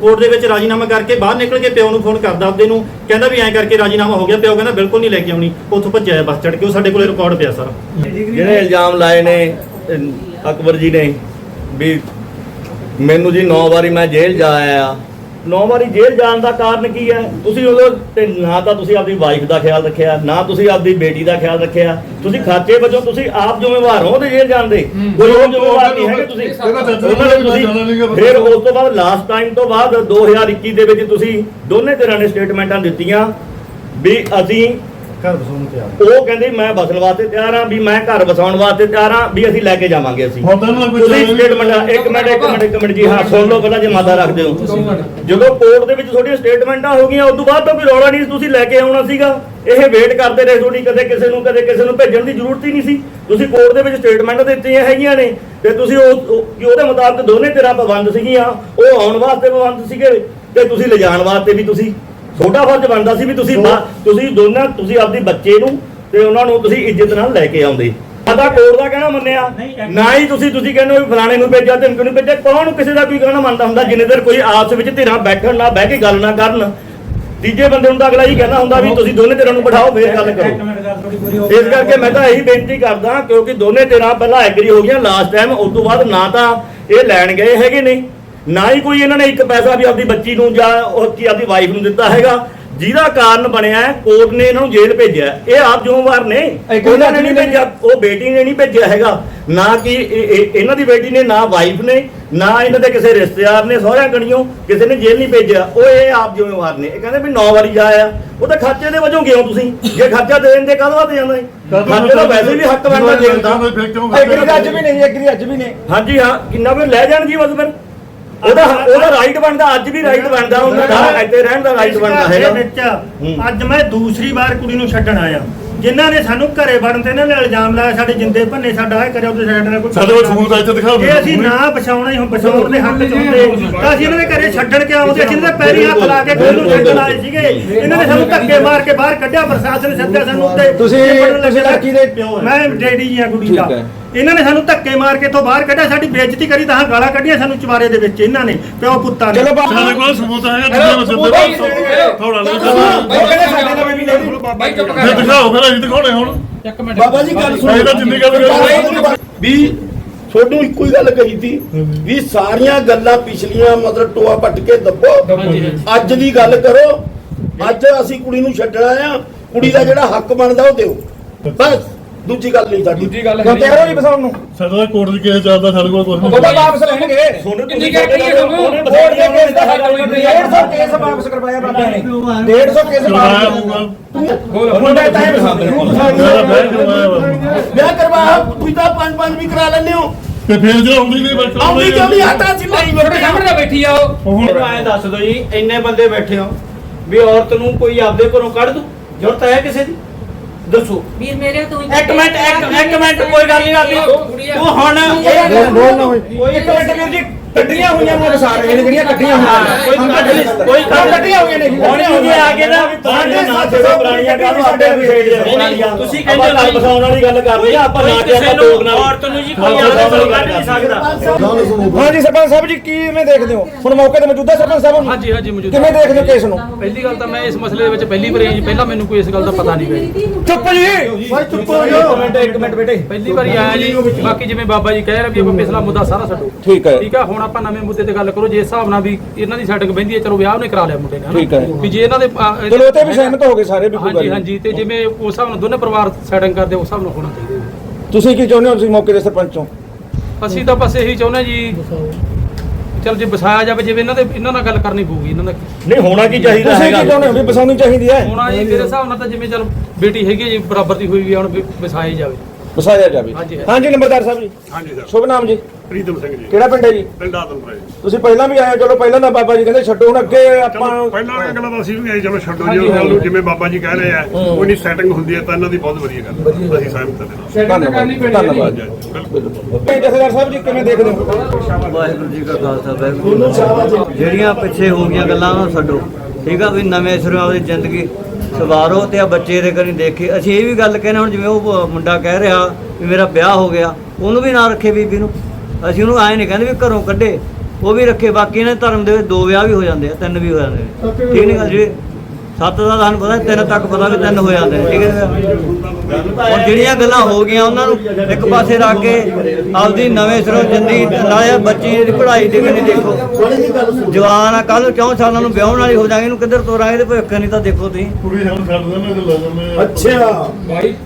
S9: ਕੋਰਟ ਦੇ ਵਿੱਚ ਰਾਜੀਨਾਮਾ ਕਰਕੇ ਬਾਹਰ ਨਿਕਲ ਕੇ ਪਿਓ ਨੂੰ ਫੋਨ ਕਰਦਾ ਆਪਦੇ ਨੂੰ। ਕਹਿੰਦਾ ਵੀ ਐਂ ਕਰਕੇ ਰਾਜੀਨਾਮਾ ਹੋ ਗਿਆ, ਪਿਓ ਕਹਿੰਦਾ ਬਿਲਕੁਲ ਨਹੀਂ ਲੈ ਕੇ ਆਉਣੀ। ਉੱਥੋਂ ਭੱਜਿਆ ਬੱਸ ਚੜ ਕੇ, ਉਹ ਸਾਡੇ ਕੋਲੇ ਰਿਕਾਰਡ ਪਿਆ ਸਾਰਾ।
S6: ਜਿਹੜੇ ਇਲਜ਼ਾਮ ਲਾਏ ਨੇ ਅਕਬਰ ਜੀ ਨੇ ਵੀ ਮੈਨੂੰ ਜੀ 9 ਵਾਰੀ ਮੈਂ ਜੇਲ੍ਹ ਜਾ ਆਇਆ। 9 ਵਾਰੀ ਜੇਲ੍ਹ ਜਾਣ ਦਾ ਕਾਰਨ ਕੀ ਹੈ? ਤੁਸੀਂ ਉਦੋਂ ਤੇ ਨਾ ਤਾਂ ਤੁਸੀਂ ਆਪਦੀ ਵਾਈਫ ਦਾ ਖਿਆਲ ਰੱਖਿਆ ਨਾ ਤੁਸੀਂ ਆਪਦੀ ਬੇਟੀ ਦਾ ਖਿਆਲ ਰੱਖਿਆ। ਤੁਸੀਂ ਖਰਚੇ ਵਜੋਂ ਤੁਸੀਂ ਆਪ ਜ਼ਿੰਮੇਵਾਰ ਹੋ ਤੇ ਜੇਲ੍ਹ ਜਾਣ ਦੇ। ਕੋਈ ਹੋਰ ਜ਼ਿੰਮੇਵਾਰ ਨਹੀਂ ਹੈਗੇ ਤੁਸੀਂ। ਫਿਰ ਉਸ ਤੋਂ ਬਾਅਦ ਲਾਸਟ ਟਾਈਮ ਤੋਂ ਬਾਅਦ 2021 ਦੇ ਵਿੱਚ ਤੁਸੀਂ ਦੋਨੇ ਧਿਰਾਂ ਨੇ ਸਟੇਟਮੈਂਟਾਂ ਦਿੱਤੀਆਂ ਵੀ ਅਸੀਂ
S9: ਘਰ ਬਸਾਉਣ ਤੇ
S6: ਉਹ ਕਹਿੰਦੇ ਮੈਂ ਬਸਣ ਵਾਸਤੇ ਤਿਆਰ ਹਾਂ ਵੀ ਮੈਂ ਘਰ ਵਸਾਉਣ ਵਾਸਤੇ ਤਿਆਰ ਹਾਂ ਵੀ ਅਸੀਂ ਲੈ ਕੇ ਜਾਵਾਂਗੇ ਅਸੀਂ।
S2: ਹੁਣ ਤਾਂ ਇਹਨਾਂ ਕੋਈ
S6: ਤੁਸੀਂ ਸਟੇਟਮੈਂਟ ਇੱਕ ਮਿੰਟ ਇੱਕ ਮਿੰਟ ਇੱਕ ਮਿੰਟ ਜੀ ਹਾਂ ਸੁਣ ਲਓ ਪਹਿਲਾਂ ਜੇ ਮਾਦਾ ਰੱਖਦੇ ਹੋ ਜਦੋਂ ਕੋਰਟ ਦੇ ਵਿੱਚ ਤੁਹਾਡੀਆਂ ਸਟੇਟਮੈਂਟਾਂ ਹੋ ਗਈਆਂ ਉਸ ਤੋਂ ਬਾਅਦ ਤਾਂ ਕੋਈ ਰੌਲਾ ਨਹੀਂ ਸੀ, ਤੁਸੀਂ ਲੈ ਕੇ ਆਉਣਾ ਸੀਗਾ। ਇਹ ਵੇਟ ਕਰਦੇ ਰਹੇ ਤੁਹਾਡੀ ਕਦੇ ਕਿਸੇ ਨੂੰ ਕਦੇ ਕਿਸੇ ਨੂੰ ਭੇਜਣ ਦੀ ਜ਼ਰੂਰਤ ਹੀ ਨਹੀਂ ਸੀ। ਤੁਸੀਂ ਕੋਰਟ ਦੇ ਵਿੱਚ ਸਟੇਟਮੈਂਟ ਦਿੱਤੀਆਂ ਹੈਗੀਆਂ ਨੇ ਤੇ ਤੁਸੀਂ ਉਹ ਕਿ ਉਹਦੇ ਮੁਤਾਬਕ ਦੋਨੇ ਤਰ੍ਹਾਂ ਪਾਬੰਦ ਸੀਗੀਆਂ ਉਹ ਆਉਣ ਵਾਸਤੇ ਪਾਬੰਦ ਸੀਗੇ ਤੇ ਤੁਸੀਂ ਲਿਜਾਣ ਵਾਸਤੇ ਵੀ ਤੁਸੀਂ ਛੋਟਾ ਫਰਜ਼ ਬਣਦਾ ਸੀ ਵੀ ਤੁਸੀਂ ਬਾ- ਤੁਸੀਂ ਦੋਨਾਂ ਤੁਸੀਂ ਆਪਦੇ ਬੱਚੇ ਨੂੰ ਤੇ ਉਹਨਾਂ ਨੂੰ ਤੁਸੀਂ ਇੱਜ਼ਤ ਨਾਲ ਲੈ ਕੇ ਆਉਂਦੇ। ਸਾਡਾ ਕੋਰਟ ਦਾ ਕਹਿਣਾ ਮੰਨਿਆ।
S9: ਨਹੀਂ, ਇੱਕ-
S6: ਨਾ ਹੀ ਤੁਸੀਂ ਤੁਸੀਂ ਕਹਿੰਦੇ ਹੋ ਵੀ ਫਲਾਣੇ ਨੂੰ ਭੇਜਿਆ ਤੇ ਨੂੰ ਭੇਜਿਆ? ਕੌਣ ਕਿਸੇ ਦਾ ਕੋਈ ਕਹਿਣਾ ਮੰਨਦਾ ਹੁੰਦਾ? ਜਿੰਨੇ ਦੇਰ ਕੋਈ ਆਪਸ ਵਿੱਚ ਧਿਰਾਂ ਬੈਠਣ ਨਾ ਬਹਿ ਕੇ ਗੱਲ ਨਾ ਕਰਨ। ਤੀਜੇ ਬੰਦੇ ਨੂੰ ਤਾਂ ਅਗਲਾ ਹੀ ਕਹਿੰਦਾ ਹੁੰਦਾ ਵੀ ਤੁਸੀਂ ਦੋਨੇ ਧਿਰਾਂ ਨੂੰ ਬਿਠਾਓ ਫੇਰ ਗੱਲ
S9: ਇੱਕ
S6: ਕਰੋ
S9: ਮਿੰਟ ਗੱਲ ਥੋੜੀ ਪੂਰੀ ਹੋ
S6: ਇਸ ਕਰਕੇ ਮੈਂ ਤਾਂ ਇਹੀ ਬੇਨਤੀ ਕਰਦਾ ਕਿਉਂਕਿ ਦੋਨੇ ਧਿਰਾਂ ਪਹਿਲਾਂ ਐਗਰੀ ਹੋ ਗਈਆਂ ਲਾਸਟ ਟਾਈਮ ਉਸ ਤੋਂ ਬਾਅਦ ਨਾ ਤਾਂ ਇਹ ਲੈਣ ਗਏ ਹੈਗੇ ਨੇ। ਨਾ ਹੀ ਕੋਈ ਇਹਨਾਂ ਨੇ ਇੱਕ ਪੈਸਾ ਵੀ ਆਪਦੀ ਬੱਚੀ ਨੂੰ ਜਾਂ ਉਹ ਕੀ ਆਪਦੀ ਵਾਈਫ ਨੂੰ ਦਿੱਤਾ ਹੈਗਾ। ਜਿਹਦਾ ਕਾਰਨ ਬਣਿਆ ਹੈ, ਕੋਰਟ ਨੇ ਇਹਨਾਂ ਨੂੰ ਜੇਲ੍ਹ ਭੇਜਿਆ ਹੈ। ਇਹ ਆਪ ਜ਼ਿੰਮੇਵਾਰ ਨੇ। ਉਹਨਾਂ ਨੇ ਨਹੀਂ ਭੇਜਿਆ ਉਹ ਬੇਟੀ ਨੇ ਨਹੀਂ ਭੇਜਿਆ ਹੈਗਾ। ਨਾ ਕਿ ਇਹ- ਇਹ- ਇਹਨਾਂ ਦੀ ਬੇਟੀ ਨੇ ਨਾ ਵਾਈਫ ਨੇ ਨਾ ਇਹਨਾਂ ਦੇ ਕਿਸੇ ਰਿਸ਼ਤੇਦਾਰ ਨੇ ਸਹੁਰਿਆਂ ਕਣੀਓ ਕਿਸੇ ਨੇ ਜੇਲ੍ਹ ਨਹੀਂ ਭੇਜਿਆ। ਉਹ ਇਹ ਆਪ ਜ਼ਿੰਮੇਵਾਰ ਨੇ। ਇਹ ਕਹਿੰਦੇ ਵੀ 9 ਵਾਰੀ ਜਾ ਆਇਆ ਉਹ ਤਾਂ ਖਰਚੇ ਦੇ ਵਜੋਂ ਗਿਓ ਤੁਸੀਂ? ਜੇ ਖਰਚਾ ਦੇਣ ਦੇ ਕਾਹਦਾ ਤੇ ਜਾਂਦਾ ਖਰਚੇ ਦਾ ਵੈਸੇ ਵੀ ਹੱਕ ਬਣਦਾ। ਜੇਲ੍ਹ ਦਾ
S3: ਐਗਰੀ ਅੱਜ ਵੀ ਨਹੀਂ ਐਗਰੀ ਅੱਜ ਵੀ ਨਹੀਂ।
S6: ਹਾਂਜੀ ਹਾਂ। ਕਿੰਨਾ ਫਿਰ ਲੈ ਜਾਣ ਜੀ ਬਸ ਫਿਰ? ਉਹਦਾ ਉਹਦਾ ਰਾਈਟ ਬਣਦਾ ਅੱਜ ਵੀ ਰਾਈਟ ਬਣਦਾ ਉਹਨਾਂ ਦਾ ਇੱਥੇ ਰਹਿਣ ਦਾ ਰਾਈਟ ਬਣਦਾ ਹੈਗਾ।
S10: ਵਿੱਚ ਅੱਜ ਮੈਂ ਦੂਸਰੀ ਵਾਰ ਕੁੜੀ ਨੂੰ ਛੱਡਣ ਆਇਆ। ਜਿਨ੍ਹਾਂ ਨੇ ਸਾਨੂੰ ਘਰੇ ਵੜਨ ਤੇ ਇਹਨਾਂ ਨੇ ਇਲਜ਼ਾਮ ਲਾਇਆ ਸਾਡੇ ਜਿੰਦੇ ਭੰਨੇ ਸਾਡਾ ਇਹ ਕਰਿਆ ਉਹਦੇ ਸਾਈਡ ਨਾਲ ਕੋਈ
S2: ਸਾਡੇ ਕੋਲ ਸਬੂਤ ਇੱਥੇ ਦਿਖਾਓ
S10: ਜੇ ਅਸੀਂ ਨਾ ਬਚਾਉਣਾ ਹੀ ਹੁਣ ਬਚਾਉਣ ਦੇ ਹੱਕ ਚ ਹੁੰਦੇ। ਤਾਂ ਅਸੀਂ ਇਹਨਾਂ ਦੇ ਘਰੇ ਛੱਡਣ ਕੇ ਆਉਂਦੇ? ਅਸੀਂ ਇਹਨਾਂ ਦੇ ਪੈਰੀ ਹੱਥ ਲਾ ਕੇ ਕੁੜੀ ਨੂੰ ਛੱਡਣ ਆਏ ਸੀਗੇ। ਇਹਨਾਂ ਨੇ ਸਾਨੂੰ ਧੱਕੇ ਮਾਰ ਕੇ ਬਾਹਰ ਕੱਢਿਆ ਪ੍ਰਸ਼ਾਸਨ ਨੇ ਸੱਦਿਆ ਸਾਨੂੰ ਉੱਤੇ।
S3: ਤੁਸੀਂ- ਲੜਕੀ ਦੇ ਪਿਓ।
S10: ਮੈਂ ਡੈਡੀ ਜੀ ਆ ਕੁੜੀ ਦਾ। ਇਹਨਾਂ ਨੇ ਸਾਨੂੰ ਧੱਕੇ ਮਾਰ ਕੇ ਇੱਥੋਂ ਬਾਹਰ ਕੱਢਿਆ ਸਾਡੀ ਬੇਇੱਜ਼ਤੀ ਕਰੀ ਤਾਂ ਗਾਲਾਂ ਕੱਢੀਆਂ ਸਾਨੂੰ ਚਵਾਰੇ ਦੇ ਵਿੱਚ ਇਹਨਾਂ ਨੇ ਪਿਓ ਪੁੱਤਾਂ ਨੇ।
S3: ਚਲੋ ਬਾ-
S2: ਸਾਡੇ ਕੋਲ ਸਬੂਤ ਹੈਗਾ ਜਿੰਨੇ ਵਜੇ ਦੇ ਥੋੜਾ
S3: ਉਹ ਕਹਿੰਦੇ ਸਾਡੇ ਨਾਲ ਵੀ ਨਹੀਂ
S2: ਫਿਰ ਦਿਖਾਓ। ਫਿਰ ਅਸੀਂ ਦਿਖਾਉਣੇ ਹੁਣ।
S4: ਬਾਬਾ ਜੀ ਗੱਲ ਸੁਣੋ।
S2: ਅਸੀਂ ਤਾਂ ਜਿੰਨੀ ਗੱਲ ਕਰੀ
S4: ਵੀ ਤੁਹਾਨੂੰ ਇੱਕੋ ਹੀ ਗੱਲ ਕਹੀ ਸੀ ਵੀ ਸਾਰੀਆਂ ਗੱਲਾਂ ਪਿਛਲੀਆਂ ਮਤਲਬ ਟੋਆ ਪੱਟ ਕੇ ਦੱਬੋ। ਅੱਜ ਦੀ ਗੱਲ ਕਰੋ। ਅੱਜ ਅਸੀਂ ਕੁੜੀ ਨੂੰ ਛੱਡਣਾ ਆ ਕੁੜੀ ਦਾ ਜਿਹੜਾ ਹੱਕ ਬਣਦਾ ਉਹ ਦਿਓ। ਬਸ। ਦੂਜੀ ਗੱਲ ਨਹੀਂ ਸਾਡੀ। ਦੂਜੀ ਗੱਲ
S3: ਕਿਉਂ ਤਿਆਰ ਹੋ ਜੀ ਬਸਾਉਣ ਨੂੰ
S2: ਸਾਡਾ ਕੋਰਟ ਦੀ ਕੇਸ ਚੱਲਦਾ ਸਾਡੇ ਕੋਲ ਕੁਝ
S3: ਉਹਦਾ ਵਾਪਸ ਲੈਣਗੇ।
S6: ਤੁਹਾਨੂੰ
S3: ਕਿੰਨੀ ਕਹਿ ਰਹੀ ਹੈ ਤੁਹਾਨੂੰ? ਕੋਰਟ ਦੇ ਕੇਸ ਦਾ 150 ਕੇਸ ਵਾਪਸ ਕਰਵਾਇਆ ਬਾਬਾ ਨੇ 150 ਕੇਸ
S2: ਕਰਵਾਇਆ
S3: ਵਾਪਸ
S2: ਹੋਊਗਾ?
S3: ਮੁੰਡਾ ਤਾਂ ਬਸਾਉਂਦੇ
S2: ਮੇਰਾ ਬੈਂਕ ਕਰਵਾਇਆ ਵਾ।
S4: ਵਿਆਹ ਕਰਵਾ ਤੁਸੀਂ ਤਾਂ ਪੰਜ ਪੰਜ ਵੀ ਕਰਾ ਲੈਂਦੇ ਹੋ।
S2: ਤੇ ਫਿਰ ਜੇ ਆਉਂਦੀ ਨਹੀਂ ਬਸ
S4: ਆਉਂਦੀ ਨਹੀਂ? ਆਟਾ ਸੀ ਨਹੀਂ
S2: ਹੁਣ
S11: ਮੈਨੂੰ ਐਂ ਦੱਸ ਦਿਓ ਜੀ ਇੰਨੇ ਬੰਦੇ ਬੈਠੇ ਹੋ ਵੀ ਔਰਤ ਨੂੰ ਕੋਈ ਆਪਦੇ ਘਰੋਂ ਕੱਢ ਦੂ ਜ਼ਰੂਰਤ ਹੈ ਕਿਸੇ ਦੀ? ਦੱਸੋ।
S7: ਵੀਰ ਮੇਰੇ ਤੋਂ
S11: ਇੱਕ ਮਿੰਟ ਇੱਕ ਮਿੰਟ ਕੋਈ ਗੱਲ ਨਹੀਂ ਕਰਦੀ ਤੂੰ ਹੁਣ
S3: ਬੋਲ ਨਾ ਹੋਈ। ਕੋਈ ਇੱਕ ਮਿੰਟ ਵੀਰ ਜੀ। ਕੱਢੀਆਂ ਹੋਈਆਂ ਨੇ ਸਾਰੇ ਨੇ ਜਿਹੜੀਆਂ ਕੱਢੀਆਂ ਹੋਈਆਂ
S11: ਕੋਈ ਕੱਢ ਨਹੀਂ ਕੋਈ
S3: ਹਾਂ, ਕੱਢੀਆਂ ਹੋਈਆਂ ਨੇ।
S6: ਹੁਣ ਇਹ ਆ ਕੇ ਨਾ ਤੁਹਾਡੇ ਨਾ ਛੇੜੋ ਪੁਰਾਣੀਆਂ ਗੱਲ ਸਾਡੇ ਵੀ ਛੇੜ ਦੇ ਪੁਰਾਣੀਆਂ
S11: ਤੁਸੀਂ
S6: ਆਪਾਂ
S11: ਕਹਿੰਦੇ
S6: ਗੱਲ ਬਸਾਉਣ ਵਾਲੀ ਗੱਲ ਕਰ ਰਹੇ ਆ ਆਪਾਂ ਨਾ ਕਿ ਆਪਾਂ ਲੋਕ ਨਾਲ
S11: ਔਰਤ ਨੂੰ ਜੀ ਕੋਈ ਘਰੋਂ ਕੱਢ ਨਹੀਂ ਸਕਦਾ।
S3: ਹਾਂਜੀ ਸਰਪੰਚ ਸਾਹਿਬ ਜੀ ਕਿਵੇਂ ਦੇਖਦੇ ਹੋ? ਹੁਣ ਮੌਕੇ ਤੇ ਮੌਜੂਦਾ ਸਰਪੰਚ ਸਾਹਿਬ ਨੂੰ
S12: ਹਾਂਜੀ ਹਾਂਜੀ ਮੌਜੂਦ।
S3: ਕਿਵੇਂ ਦੇਖਦੇ ਹੋ ਕੇਸ ਨੂੰ?
S12: ਪਹਿਲੀ ਗੱਲ ਤਾਂ ਮੈਂ ਇਸ ਮਸਲੇ ਦੇ ਵਿੱਚ ਪਹਿਲੀ ਵਾਰੀ ਆਈ ਜੀ। ਪਹਿਲਾਂ ਮੈਨੂੰ ਕੋਈ ਇਸ ਗੱਲ ਦਾ ਪਤਾ ਨਹੀਂ ਜੀ।
S3: ਚੁੱਪ ਜੀ! ਭਾਈ ਚੁੱਪ ਹੋ ਜਾਓ।
S6: ਇੱਕ ਮਿੰਟ ਇੱਕ ਮਿੰਟ ਬੇਟੇ।
S12: ਪਹਿਲੀ ਵਾਰੀ ਆਇਆ ਜੀ। ਬਾਕੀ ਜਿਵੇਂ ਬਾਬਾ ਜੀ ਕਹਿ ਰਹੇ ਵੀ ਆਪਾਂ ਪਿਛਲਾ ਮੁੱਦਾ ਸਾਰਾ ਛੱਡੋ।
S3: ਠੀਕ ਹੈ।
S12: ਠੀਕ ਆ? ਹੁਣ ਆਪਾਂ ਨਵੇਂ ਮੁੱਦੇ ਤੇ ਗੱਲ ਕਰੋ ਜੇ ਇਸ ਹਿਸਾਬ ਨਾਲ ਵੀ ਇਹਨਾਂ ਦੀ ਸੈਟਿੰਗ ਬੈਂਦੀ ਹੈ ਚਲੋ ਵਿਆਹ ਉਹਨੇ ਕਰਾ ਲਿਆ ਮੁੰਡੇ ਨੇ?
S3: ਠੀਕ ਹੈ।
S12: ਵੀ ਜੇ ਇਹਨਾਂ ਦੇ ਆ,
S3: ਚਲੋ ਉਹ ਤੇ ਵੀ ਸਹਿਮਤ ਹੋ ਗਏ ਸਾਰੇ ਵੀ ਕੋਈ ਗੱਲ
S12: ਹਾਂਜੀ
S3: ਨਹੀਂ।
S12: ਹਾਂਜੀ ਤੇ ਜਿਵੇਂ ਉਸ ਹਿਸਾਬ ਨਾਲ ਦੋਨੇ ਪਰਿਵਾਰ ਸੈਟਿੰਗ ਕਰਦੇ ਉਸ ਹਿਸਾਬ ਨਾਲ ਹੋਣਾ ਚਾਹੀਦਾ ਜੀ।
S3: ਤੁਸੀਂ ਕੀ ਚਾਹੁੰਦੇ ਹੋ ਤੁਸੀਂ ਮੌਕੇ ਦੇ ਸਰਪੰਚ ਹੋ?
S12: ਅਸੀਂ ਤਾਂ ਬਸ ਇਹੀ ਚਾਹੁੰਦੇ ਜੀ ਚਲ ਜੇ ਵਸਾਇਆ ਜਾਵੇ ਜਿਵੇਂ ਇਹਨਾਂ ਦੇ ਇਹਨਾਂ ਨਾਲ ਗੱਲ ਕਰਨੀ ਪਊਗੀ ਇਹਨਾਂ ਦਾ
S6: ਨਹੀਂ ਹੋਣਾ ਕੀ ਚਾਹੀਦਾ
S3: ਤੁਸੀਂ ਕੀ ਚਾਹੁੰਦੇ ਹੋ? ਵੀ ਬਸਾਉਣੀ ਚਾਹੀਦੀ ਹੈ।
S12: ਹੋਣਾ ਜੀ ਮੇਰੇ ਹਿਸਾਬ ਨਾਲ ਤਾਂ ਜਿਵੇਂ ਚਲ ਬੇਟੀ ਹੈਗੀ ਹੈ ਜੀ ਬਰਾਬਰ ਦੀ ਹੋਈ ਵੀ ਆ, ਹੁਣ ਵੀ ਵਸਾਇਆ ਜਾਵੇ।
S3: ਬਸਾਇਆ ਜਾਵੇ।
S12: ਹਾਂਜੀ।
S3: ਹਾਂਜੀ। ਨੰਬਰਦਾਰ ਸਾਹਿਬ ਜੀ।
S2: ਹਾਂਜੀ ਸਰ।
S3: ਸ਼ੁਭ ਨਾਮ ਜੀ।
S2: ਪ੍ਰੀਤਮ ਸਿੰਘ ਜੀ।
S3: ਕਿਹੜਾ ਪਿੰਡ ਹੈ ਜੀ?
S2: ਪਿੰਡ ਆਦਮਪੁਰ ਜੀ
S3: ਤੁਸੀਂ ਪਹਿਲਾਂ ਵੀ ਆਏ ਹੋ, ਚਲੋ ਪਹਿਲਾਂ ਤਾਂ ਬਾਬਾ ਜੀ ਕਹਿੰਦੇ ਛੱਡੋ ਹੁਣ ਅੱਗੇ ਆਪਾਂ
S2: ਪਹਿਲਾਂ ਇਹ ਗੱਲਾਂ ਤਾਂ ਅਸੀਂ ਵੀ ਚਲੋ ਛੱਡੋ ਜੀ ਉਹ ਜਿਵੇਂ ਬਾਬਾ ਜੀ ਕਹਿ ਰਹੇ ਆ ਕੋਈ ਨਹੀਂ ਸੈਟਿੰਗ ਹੁੰਦੀ ਹੈ ਤਾਂ ਇਹਨਾਂ ਦੀ ਬਹੁਤ ਵਧੀਆ ਗੱਲ ਹੈ। ਅਸੀਂ ਸਹਿਮਤ ਹਾਂ।
S3: ਧੰਨਵਾਦ ਧੰਨਵਾਦ
S2: ਜੀ। ਬਿਲਕੁਲ।
S3: ਜਥੇਦਾਰ ਸਾਹਿਬ ਜੀ ਕਿਵੇਂ ਦੇਖਦੇ ਹੋ?
S11: ਵਾਹਿਗੁਰੂ ਜੀ ਕਾ ਖਾਲਸਾ ਵਾਹਿਗੁਰੂ। ਜਿਹੜੀਆਂ ਪਿੱਛੇ ਹੋ ਗਈਆਂ ਗੱਲਾਂ ਉਹਨਾਂ ਨੂੰ ਛੱਡੋ। ਠੀਕ ਆ ਵੀ ਨਵੇਂ ਸਿਰੋਂ ਆਪਣੀ ਜ਼ਿੰਦਗੀ ਸਵਾਰੋ ਤੇ ਆ ਬੱਚੇ ਦੇ ਕਰੀ ਦੇਖੇ। ਅਸੀਂ ਇਹ ਵੀ ਗੱਲ ਕਹਿੰਦੇ ਹੁਣ ਜਿਵੇਂ ਉਹ ਮੁੰਡਾ ਕਹਿ ਰਿਹਾ ਵੀ ਮੇਰਾ ਵਿਆਹ ਹੋ ਗਿਆ ਉਹਨੂੰ ਵੀ ਨਾ ਰੱਖੇ ਬੀਬੀ ਨੂੰ। ਅਸੀਂ ਉਹਨੂੰ ਐਂ ਨਹੀਂ ਕਹਿੰਦੇ ਵੀ ਘਰੋਂ ਕੱਢੇ ਉਹ ਵੀ ਰੱਖੇ। ਬਾਕੀ ਇਹਨਾਂ ਧਰਮ ਦੇ ਵਿੱਚ ਦੋ ਵਿਆਹ ਵੀ ਹੋ ਜਾਂਦੇ ਆ ਤਿੰਨ ਵੀ ਹੋ ਜਾਂਦੇ ਨੇ ਠੀਕ ਨਹੀਂ ਗੱਲ ਜੀ ਸੱਤ ਦਾ ਸਾਨੂੰ ਪਤਾ ਤਿੰਨ ਤੱਕ ਪਤਾ ਵੀ ਤਿੰਨ ਹੋ ਜਾਂਦੇ ਨੇ ਠੀਕ ਹੈ ਹੁਣ ਜਿਹੜੀਆਂ ਗੱਲਾਂ ਹੋ ਗਈਆਂ ਉਹਨਾਂ ਨੂੰ ਇੱਕ ਪਾਸੇ ਰੱਖ ਕੇ ਆਪਦੀ ਨਵੇਂ ਸਿਰੋਂ ਜ਼ਿੰਦਗੀ ਨਾਲੇ ਬੱਚੀ ਦੀ ਪੜ੍ਹਾਈ ਦੇ ਨਹੀਂ ਦੇਖੋ ਜਵਾਨ ਆ ਕੱਲ ਕਿਉਂ ਸਾਲਾਂ ਨੂੰ ਵਿਆਹਣ ਵਾਲੀ ਹੋ ਜਾਗੇ ਇਹਨੂੰ ਕਿੱਧਰ ਤੋਰਾਂਗੇ ਤੇ ਭਵਿੱਖ ਨਹੀਂ ਤਾਂ ਦੇਖੋ ਤੁਸੀਂ।
S2: ਜਾਂਦੇ ਆ।
S3: ਅੱਛਾ।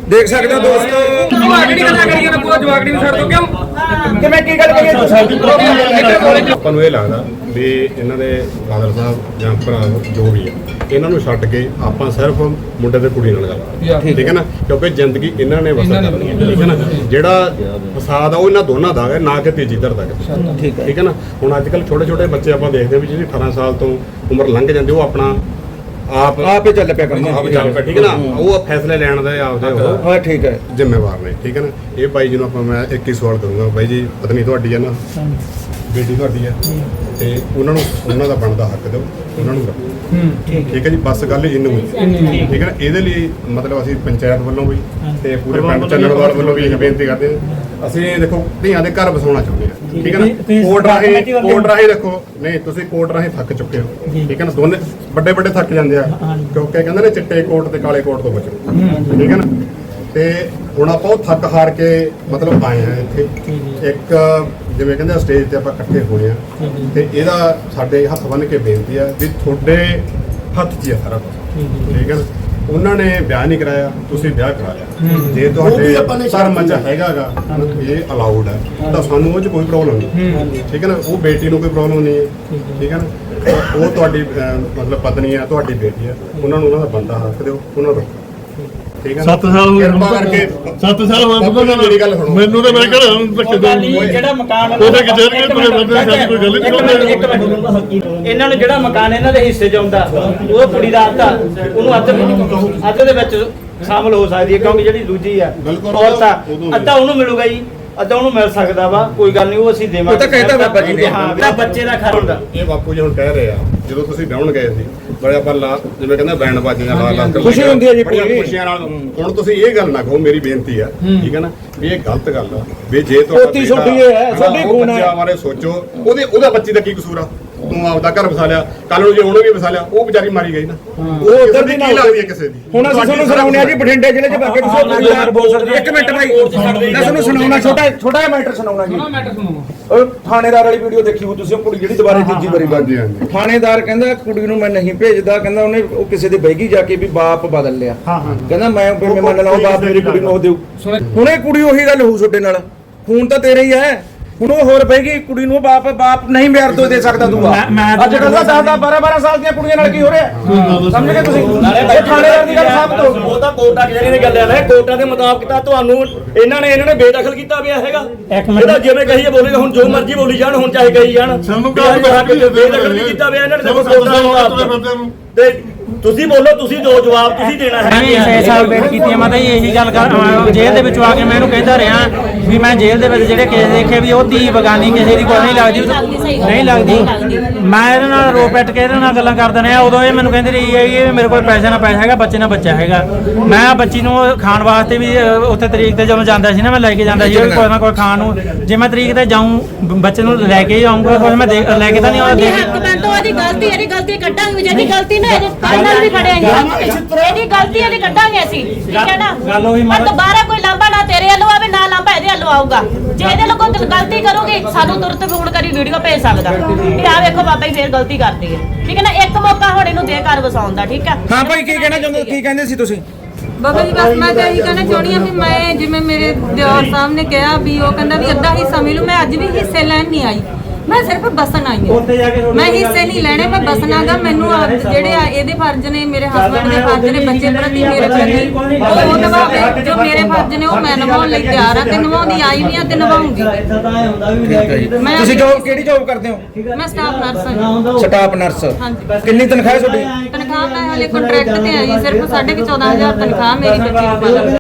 S3: ਦੇਖ ਸਕਦੇ ਹੋ ਦੋਸਤੋ
S12: ਜਵਾਗੜੀ ਗੱਲਾਂ ਕਰੀਏ ਨਾ ਪੂਰਾ ਜਵਾਗੜੀ ਨੂੰ ਛੱਡ ਦੋ ਕਿਉਂ?
S3: ਕਿਵੇਂ ਕੀ ਗੱਲ ਕਰੀਏ? ਤੁਸੀਂ
S13: ਆਪਾਂ ਨੂੰ ਇਹ ਲੱਗਦਾ ਵੀ ਇਹਨਾਂ ਦੇ ਫਾਦਰ ਸਾਹਿਬ ਜਾਂ ਭਰਾ ਜੋ ਵੀ ਹੈ ਇਹਨਾਂ ਨੂੰ ਛੱਡ ਕੇ ਆਪਾਂ ਸਿਰਫ ਮੁੰਡੇ ਤੇ ਕੁੜੀ ਨਾਲ ਗੱਲ। ਠੀਕ ਹੈ ਨਾ? ਕਿਉਂਕਿ ਜ਼ਿੰਦਗੀ ਇਹਨਾਂ ਨੇ ਵਸਾ ਕਰਨੀ ਹੈ। ਠੀਕ ਹੈ ਨਾ? ਜਿਹੜਾ ਫਸਾਦ ਆ ਉਹ ਇਹਨਾਂ ਦੋਨਾਂ ਦਾ ਹੈ ਨਾ ਕਿ ਤੀਜੀ ਧਰ ਦਾ।
S3: ਠੀਕ ਹੈ।
S13: ਠੀਕ ਹੈ ਨਾ? ਹੁਣ ਅੱਜ ਕੱਲ ਛੋਟੇ ਛੋਟੇ ਬੱਚੇ ਆਪਾਂ ਦੇਖਦੇ ਵੀ ਜਿਹੜੀ 18 ਸਾਲ ਤੋਂ ਉਮਰ ਲੰਘ ਜਾਂਦੀ ਉਹ ਆਪਣਾ ਆਪ
S3: ਆਪ ਹੀ ਚੱਲ ਪਿਆ ਕਰਨਾ
S13: ਆਪ ਚੱਲ ਪਿਆ ਠੀਕ ਹੈ ਨਾ? ਉਹ ਫੈਸਲੇ ਲੈਣ ਦੇ ਆਪਦੇ ਉਹ
S3: ਹਾਂ ਠੀਕ ਹੈ।
S13: ਜ਼ਿੰਮੇਵਾਰ ਨੇ ਠੀਕ ਹੈ ਨਾ? ਇਹ ਬਾਈ ਜੀ ਨੂੰ ਆਪਾਂ ਮੈਂ ਇੱਕ ਹੀ ਸਵਾਲ ਕਰੂੰਗਾ ਬਾਈ ਜੀ ਪਤਨੀ ਤੁਹਾਡੀ ਹੈ ਨਾ? ਬੇਟੀ ਤੁਹਾਡੀ ਹੈ? ਤੇ ਉਹਨਾਂ ਨੂੰ ਉਹਨਾਂ ਦਾ ਬਣਦਾ ਹੱਕ ਦਿਓ ਉਹਨਾਂ ਨੂੰ ਰੱਖੋ। ਠੀਕ ਹੈ। ਜੀ ਬਸ ਗੱਲ ਇੰਨੀ ਹੋਈ। ਠੀਕ ਹੈ ਨਾ ਇਹਦੇ ਲਈ ਮਤਲਬ ਅਸੀਂ ਪੰਚਾਇਤ ਵੱਲੋਂ ਵੀ ਤੇ ਪੂਰੇ ਪਿੰਡ ਚੰਨੜਵਾਲ ਵੱਲੋਂ ਵੀ ਇਹ ਬੇਨਤੀ ਕਰਦੇ ਹਾਂ। ਅਸੀਂ ਦੇਖੋ ਧੀਆਂ ਦੇ ਘਰ ਵਸਾਉਣਾ ਚਾਹੁੰਦੇ ਹਾਂ। ਠੀਕ ਹੈ। ਨਾ? ਕੋਰਟ ਰਾਹੀਂ ਕੋਰਟ ਰਾਹੀਂ ਦੇਖੋ ਨਹੀਂ ਤੁਸੀਂ ਕੋਰਟ ਰਾਹੀਂ ਥੱਕ ਚੁੱਕੇ ਹੋ। ਠੀਕ ਹੈ ਨਾ? ਦੋਨੇ ਵੱਡੇ ਵੱਡੇ ਥੱਕ ਜਾਂਦੇ ਆ। ਕਿਉਂਕਿ ਕਹਿੰਦੇ ਨੇ ਚਿੱਟੇ ਕੋਟ ਤੇ ਕਾਲੇ ਕੋਟ ਤੋਂ ਬਚੋ। ਠੀਕ ਹੈ ਨਾ? ਤੇ ਹੁਣ ਆਪਾਂ ਉਹ ਥੱਕ ਹਾਰ ਕੇ ਮਤਲਬ ਆਏ ਆ ਇੱਥੇ। ਇੱਕ ਜਿਵੇਂ ਕਹਿੰਦੇ ਸਟੇਜ ਤੇ ਆਪਾਂ ਇਕੱਠੇ ਹੋਏ ਆ। ਤੇ ਇਹਦਾ ਸਾਡੇ ਹੱਥ ਬੰਨ ਕੇ ਬੇਨਤੀ ਆ ਵੀ ਤੁਹਾਡੇ ਹੱਥ 'ਚ ਹੀ ਆ ਸਾਰਾ ਕੁਝ ਠੀਕ ਹੈ ਨਾ? ਉਹਨਾਂ ਨੇ ਵਿਆਹ ਨਹੀਂ ਕਰਾਇਆ ਤੁਸੀਂ ਵਿਆਹ ਕਰਾ ਲਿਆ ਜੇ
S4: ਨੇ
S13: ਤੁਹਾਡੇ ਧਰਮ 'ਚ ਹੈਗਾਗਾ ਇਹ ਅਲਾਉਡ ਹੈ ਤਾਂ ਸਾਨੂੰ ਉਹ 'ਚ ਕੋਈ ਪ੍ਰੋਬਲਮ ਨਹੀਂ। ਠੀਕ ਹੈ ਨਾ? ਉਹ ਬੇਟੀ ਨੂੰ ਕੋਈ ਪ੍ਰੋਬਲਮ ਨਹੀਂ ਹੈ। ਠੀਕ ਹੈ ਨਾ? ਉਹ ਤੁਹਾਡੀ ਮਤਲਬ ਪਤਨੀ ਹੈ ਤੁਹਾਡੀ ਬੇਟੀ ਹੈ। ਉਹਨਾਂ ਨੂੰ ਉਹਨਾਂ ਦਾ ਬੰਦਾ ਹੱਕ ਦਿਓ ਉਹਨਾਂ ਦਾ ਠੀਕ ਹੈ ਨਾ?
S2: 7 ਸਾਲ ਹੋ ਗਏ।
S13: ਕਿਰਪਾ ਕਰਕੇ
S2: 7 ਸਾਲ ਹੋਏ
S13: ਬਾਪੂ ਜੀ, ਮੇਰੀ ਗੱਲ ਸੁਣੋ।
S2: ਮੈਨੂੰ ਤਾਂ ਮੇਰੇ ਘਰ ਧੱਕੇ ਦੇ
S8: ਜਿਹੜਾ ਮਕਾਨ
S2: ਉਹਦੇ ਕਚਹਿਰੀ ਵਿੱਚ ਤੁਰੇ ਫਿਰਦੇ ਨੇ, ਸਾਡੀ ਕੋਈ ਗੱਲ ਹੀ ਨਹੀਂ
S8: ਇੱਕ ਮਿੰਟ। ਇਹਨਾਂ ਨੂੰ ਜਿਹੜਾ ਮਕਾਨ ਇਹਨਾਂ ਦੇ ਹਿੱਸੇ 'ਚ ਆਉਂਦਾ। ਉਹ ਕੁੜੀ ਦਾ ਅੱਧਾ ਉਹਨੂੰ ਅੱਧ ਅੱਧ ਦੇ ਵਿੱਚ ਸ਼ਾਮਲ ਹੋ ਸਕਦੀ ਹੈ ਕਿਉਂਕਿ ਜਿਹੜੀ ਦੂਜੀ ਆ
S13: ਬਿਲਕੁਲ,
S8: ਔਰਤ ਆ ਅੱਧਾ ਉਹਨੂੰ ਮਿਲੂਗਾ ਜੀ। ਅੱਧਾ ਉਹਨੂੰ ਮਿਲ ਸਕਦਾ ਵਾ ਕੋਈ ਗੱਲ ਨਹੀਂ ਉਹ ਅਸੀਂ ਦੇਵਾਂਗੇ।
S3: ਉਹ ਤਾਂ ਕਹਿਤਾ ਬਾਬਾ ਜੀ ਨੇ।
S8: ਹਾਂ ਇਹਦਾ ਬੱਚੇ ਦਾ ਖਰਚ। ਹੁੰਦਾ
S13: ਇਹ ਬਾਪੂ ਜੀ ਹੁਣ ਕਹਿ ਰਹੇ ਆ ਜਦੋਂ ਤੁਸੀਂ ਵਿਆਹਣ ਗਏ ਸੀ ਬੜੇ ਆਪਾਂ ਲਾ ਜਿਵੇਂ ਕਹਿੰਦਾ ਬੈਂਡ ਬਾਜੀਆਂ ਲਾ ਲਾ ਕੇ
S3: ਖੁਸ਼ੀ ਹੁੰਦੀ ਹੈ ਜੀ
S13: ਬੜੀਆਂ
S3: ਪੂਰੀ।
S13: ਖੁਸ਼ੀਆਂ ਨਾਲ। ਹੁਣ ਤੁਸੀਂ ਇਹ ਗੱਲ ਨਾ ਕਹੋ ਮੇਰੀ ਬੇਨਤੀ ਆ ਠੀਕ ਹੈ ਨਾ? ਵੀ ਇਹ ਗਲਤ ਗੱਲ ਆ ਵੀ ਜੇ ਤੁਹਾਡਾ
S3: ਪੋਤੀ ਛੋਟੀ ਹੈ,
S13: ਹਨਾ,
S3: ਛੋਟੀ
S13: ਉਹ
S3: ਖੂਨ ਹੈ।
S13: ਬੱਚਿਆਂ ਬਾਰੇ ਸੋਚੋ ਉਹਦੇ ਉਹਦਾ ਬੱਚੀ ਦਾ ਕੀ ਕਸੂਰ ਆ? ਤੂੰ ਆਪਦਾ ਘਰ ਵਸਾ ਲਿਆ ਕੱਲ ਨੂੰ ਜੇ ਉਹਨੇ ਵੀ ਵਸਾ ਲਿਆ ਉਹ ਵਿਚਾਰੀ ਮਾਰੀ ਗਈ ਨਾ। ਉਹ
S3: ਉੱਧਰ ਦੀ
S13: ਕੀ ਲੱਗਦੀ ਹੈ ਕਿਸੇ ਦੀ?
S3: ਹੁਣ ਅਸੀਂ ਤੁਹਾਨੂੰ ਸੁਣਾਉਂਦੇ ਆ ਜੀ ਬਠਿੰਡੇ ਜ਼ਿਲ੍ਹੇ 'ਚ ਬਾਕੀ ਤੁਸੀਂ ਪਰਿਵਾਰ ਬੋਲ ਸਕਦੇ ਇੱਕ ਮਿੰਟ ਭਾਈ ਮੈਂ ਤੁਹਾਨੂੰ ਸੁਣਾਉਣਾ ਛੋਟਾ ਛੋਟਾ ਜਿਹਾ ਮੈਟਰ ਸੁਣਾਉਣਾ ਜੀ। ਉਹ ਥਾਣੇਦਾਰ ਵਾਲੀ ਵੀਡੀਓ ਦੇਖੀ ਹੋ ਤੁਸੀਂ ਉਹ ਕੁੜੀ ਜਿਹੜੀ ਦੁਬਾਰੇ ਤੀਜੀ ਵਾਰੀ
S13: ਹਾਂਜੀ।
S3: ਥਾਣੇਦਾਰ ਕਹਿੰਦਾ ਕੁੜੀ ਨੂੰ ਮੈਂ ਨਹੀਂ ਭੇਜਦਾ ਕਹਿੰਦਾ ਉਹਨੇ ਉਹ ਕਿਸੇ ਦੇ ਬੈਗੀ ਜਾ ਕੇ ਵੀ ਬਾਪ ਬਦਲ ਲਿਆ। ਕਹਿੰਦਾ ਮੈਂ ਮੰਨ ਲਵਾਂ ਬਾਪ ਮੇਰੀ ਕੁੜੀ ਨੂੰ ਉਹ ਦੇਊ। ਹੁਣੇ ਕੁੜੀ ਉਹੀ ਗੱਲ ਹੋਊ ਤੁਹਾਡੇ ਨਾਲ। ਖੂਨ ਤਾਂ ਤੇਰੇ ਹੀ ਹੈ। ਹੁਣ ਉਹ ਹੋਰ ਬੈਗੀ ਕੁੜੀ ਨੂੰ ਬਾਪ ਬਾਪ ਨਹੀਂ ਮਿਆਰ ਤੋਂ ਦੇ ਸਕਦਾ ਦੂਆ। ਅੱਜ ਕੱਲ੍ਹ ਦਾ 10 12 12 ਸਾਲ ਦੀਆਂ ਕੁੜੀਆਂ ਨਾਲ ਕੀ ਹੋ ਰਿਹਾ? ਸਮਝ ਗਏ ਤੁਸੀਂ? ਇਹ ਥਾਣੇਦਾਰ ਦੀ ਗੱਲ ਸਾਬਤ ਹੋ
S6: ਉਹ ਤਾਂ ਕੋਰਟਾਂ ਕਚਹਿਰੀ ਦੀ ਗੱਲ ਹੈ ਕੋਰਟਾਂ ਦੇ ਮੁਤਾਬਕ ਤਾਂ ਤੁਹਾਨੂੰ ਇਹਨਾਂ ਨੇ ਇਹਨਾਂ ਨੇ ਬੇਦਖਲ ਕੀਤਾ ਪਿਆ ਹੈਗਾ। ਇਹਦਾ ਜਿਵੇਂ ਕਹੀਏ ਬੋਲੇਗਾ ਹੁਣ ਜੋ ਮਰਜ਼ੀ ਬੋਲੀ ਜਾਣ ਹੁਣ ਚਾਹੇ ਕਹੀ ਜਾਣ।
S2: ਸਾਨੂੰ
S6: ਬੇਦਖਲ ਨਹੀਂ ਕੀਤਾ ਪਿਆ ਇਹਨਾਂ ਨੇ ਦੇਖੋ ਕੋਰਟਾਂ ਦੇ ਮੁਤਾਬਕ। ਤੇ ਤੁਸੀਂ ਬੋਲੋ ਤੁਸੀਂ ਦੋ ਜਵਾਬ ਤੁਸੀਂ ਦੇਣਾ
S8: ਮੈਂ ਵੀ 6 ਸਾਲ ਵੇਟ ਕੀਤੀ ਆ ਮਾਤਾ ਜੀ ਇਹੀ ਗੱਲ ਕਰ ਜੇਲ੍ਹ ਦੇ ਵਿੱਚੋਂ ਆ ਕੇ ਮੈਂ ਇਹਨੂੰ ਕਹਿੰਦਾ ਰਿਹਾ ਵੀ ਮੈਂ ਜੇਲ੍ਹ ਦੇ ਵਿੱਚ ਜਿਹੜੇ ਕੇਸ ਦੇਖੇ ਵੀ ਉਹ ਧੀ ਬਗਾਨੀ ਕਿਸੇ ਦੀ ਕੋਈ ਨਹੀਂ ਲੱਗਦੀ। ਨਹੀਂ ਲੱਗਦੀ ਮੈਂ ਇਹਦੇ ਨਾਲ ਰੋ ਪੈਟ ਕੇ ਇਹਦੇ ਨਾਲ ਗੱਲਾਂ ਕਰਦਾ ਰਿਹਾ। ਉਦੋਂ ਇਹ ਮੈਨੂੰ ਕਹਿੰਦੀ ਰਹੀ ਹੈ ਇਹ ਮੇਰੇ ਕੋਲ ਪੈਸੇ ਨਾਲ ਪੈਸਾ ਹੈਗਾ ਬੱਚੇ ਨਾਲ ਬੱਚਾ ਹੈਗਾ। ਮੈਂ ਬੱਚੀ ਨੂੰ ਖਾਣ ਵਾਸਤੇ ਵੀ ਉੱਥੇ ਤਰੀਕ ਤੇ ਜਦੋਂ ਜਾਂਦਾ ਸੀ ਨਾ ਮੈਂ ਲੈ ਕੇ ਜਾਂਦਾ ਸੀ ਕੋਈ ਨਾ ਕੋਈ ਖਾਣ ਨੂੰ। ਜੇ ਮੈਂ ਤਰੀਕ ਤੇ ਜਾਊਂ ਬ- ਬੱਚੇ ਨੂੰ ਲੈ ਕੇ ਆਉਂਗਾ ਕੋਈ ਮੈਂ ਲੈ ਕੇ ਤਾਂ ਨਹੀਂ ਆਉਂਦਾ
S1: ਉਹਦੀ ਹੱਕ ਬੰਦ ਉਹਦੀ ਗਲਤੀ ਇਹਦੀ ਗਲਤੀ ਕੱਢਾਂਗੇ ਜਿਹਦੀ ਗਲਤੀ ਨਾ ਇਹਦੇ ਨਾਲ ਵੀ ਫੜਿਆ ਇਹਦੀ ਗਲਤੀ ਇਹਦੀ ਕੱਢਾਂਗੇ ਅਸੀਂ ਠੀਕ ਹੈ ਨਾ?
S8: ਗੱਲ ਉਹੀ ਮਾਤਾ-
S1: ਦੁਬਾਰਾ ਕੋਈ ਲਾਂਬਾ ਨਾ ਤੇਰੇ ਵੱਲੋਂ ਆਵੇ ਨਾ ਲਾਂਬਾ ਇਹਦੇ ਵੱਲੋਂ ਆਊਗਾ। ਜੇ ਇਹਦੇ ਵੱਲੋਂ ਕੋਈ ਗਲਤੀ ਕਰੂਗੀ ਸਾਨੂੰ ਤੁਰੰਤ ਫੋਨ ਕਰੀ ਵੀਡੀਓ ਭੇਜ ਸਕਦਾ। ਵੀ ਆ ਵੇਖੋ ਬਾਬਾ ਜੀ ਫੇਰ ਗਲਤੀ ਕਰਦੀ ਹੈ। ਠੀਕ ਹੈ ਨਾ? ਇੱਕ ਮੌਕਾ ਹੁਣ ਇਹਨੂੰ ਦੇ ਘਰ ਵਸਾਉਣ ਦਾ ਠੀਕ ਹੈ?
S3: ਹਾਂ ਭਾਈ ਕੀ ਕਹਿਣਾ ਚਾਹੁੰਦੇ ਕੀ ਕਹਿੰਦੇ ਸੀ ਤੁਸੀਂ?
S7: ਬਾਬਾ ਜੀ ਬਸ ਮੈਂ ਤਾਂ ਇਹੀ ਕਹਿਣਾ ਚਾਹੁੰਦੀ ਹਾਂ ਵੀ ਮੈਂ ਜਿਵੇਂ ਮੇਰੇ ਦਿਓਰ ਸਾਹਿਬ ਨੇ ਕਿਹਾ ਵੀ ਉਹ ਕਹਿੰਦਾ ਵੀ ਅੱਧਾ ਹਿੱਸਾ ਮਿਲੂ ਮੈਂ ਅੱਜ ਵੀ ਹਿੱਸੇ ਲੈਣ ਨਹੀਂ ਆਈ। ਮੈਂ ਸਿਰਫ ਬਸਣ ਆਈ
S8: ਉੱਥੇ ਜਾ ਕੇ
S7: ਹਾਂ
S8: ਤੁਹਾਡੇ
S7: ਮੈਂ ਹਿੱਸੇ ਨਹੀਂ ਲੈਣੇ ਮੈਂ ਬਸਣਾਗਾ ਮੈਨੂੰ ਆਪ ਜਿਹੜੇ ਆ ਇਹਦੇ ਫਰਜ਼ ਨੇ ਮੇਰੇ ਹਸਬੰਡ ਦੇ ਫਰਜ਼ ਨੇ ਬੱਚੇ ਪ੍ਰਤੀ ਮੇਰੇ ਪ੍ਰਤੀ ਉਹ ਨਿਭਾਵੇ ਜੋ ਮੇਰੇ ਫਰਜ਼ ਨੇ ਉਹ ਮੈਂ ਨਿਭਾਉਣ ਲਈ ਤਿਆਰ ਆ ਤੇ ਨਿਭਾਉਂਦੀ ਆਈ ਵੀ ਆ ਤੇ ਨਿਭਾਉਂਗੀ
S11: ਇੱਥੇ ਤਾਂ ਐ ਹੁੰਦਾ ਵੀ ਲੈ ਕੇ
S7: ਮੈਂ
S3: ਤੁਸੀਂ ਜੋਬ ਕਿਹੜੀ ਜੋਬ ਕਰਦੇ ਹੋ?
S7: ਮੈਂ ਸਟਾਫ ਨਰਸ ਹਾਂ
S3: ਸਟਾਫ ਨਰਸ
S7: ਹਾਂਜੀ।
S3: ਕਿੰਨੀ ਤਨਖਾਹ ਹੈ ਤੁਹਾਡੀ?
S7: ਤਨਖਾਹ ਮੈਂ ਹਲੇ ਕੰਟਰੈਕਟ ਤੇ ਆਈ ਸਿਰਫ 14500 ਤਨਖਾਹ ਮੇਰੀ ਬੱਚੀ ਨੂੰ ਪਾਲਣ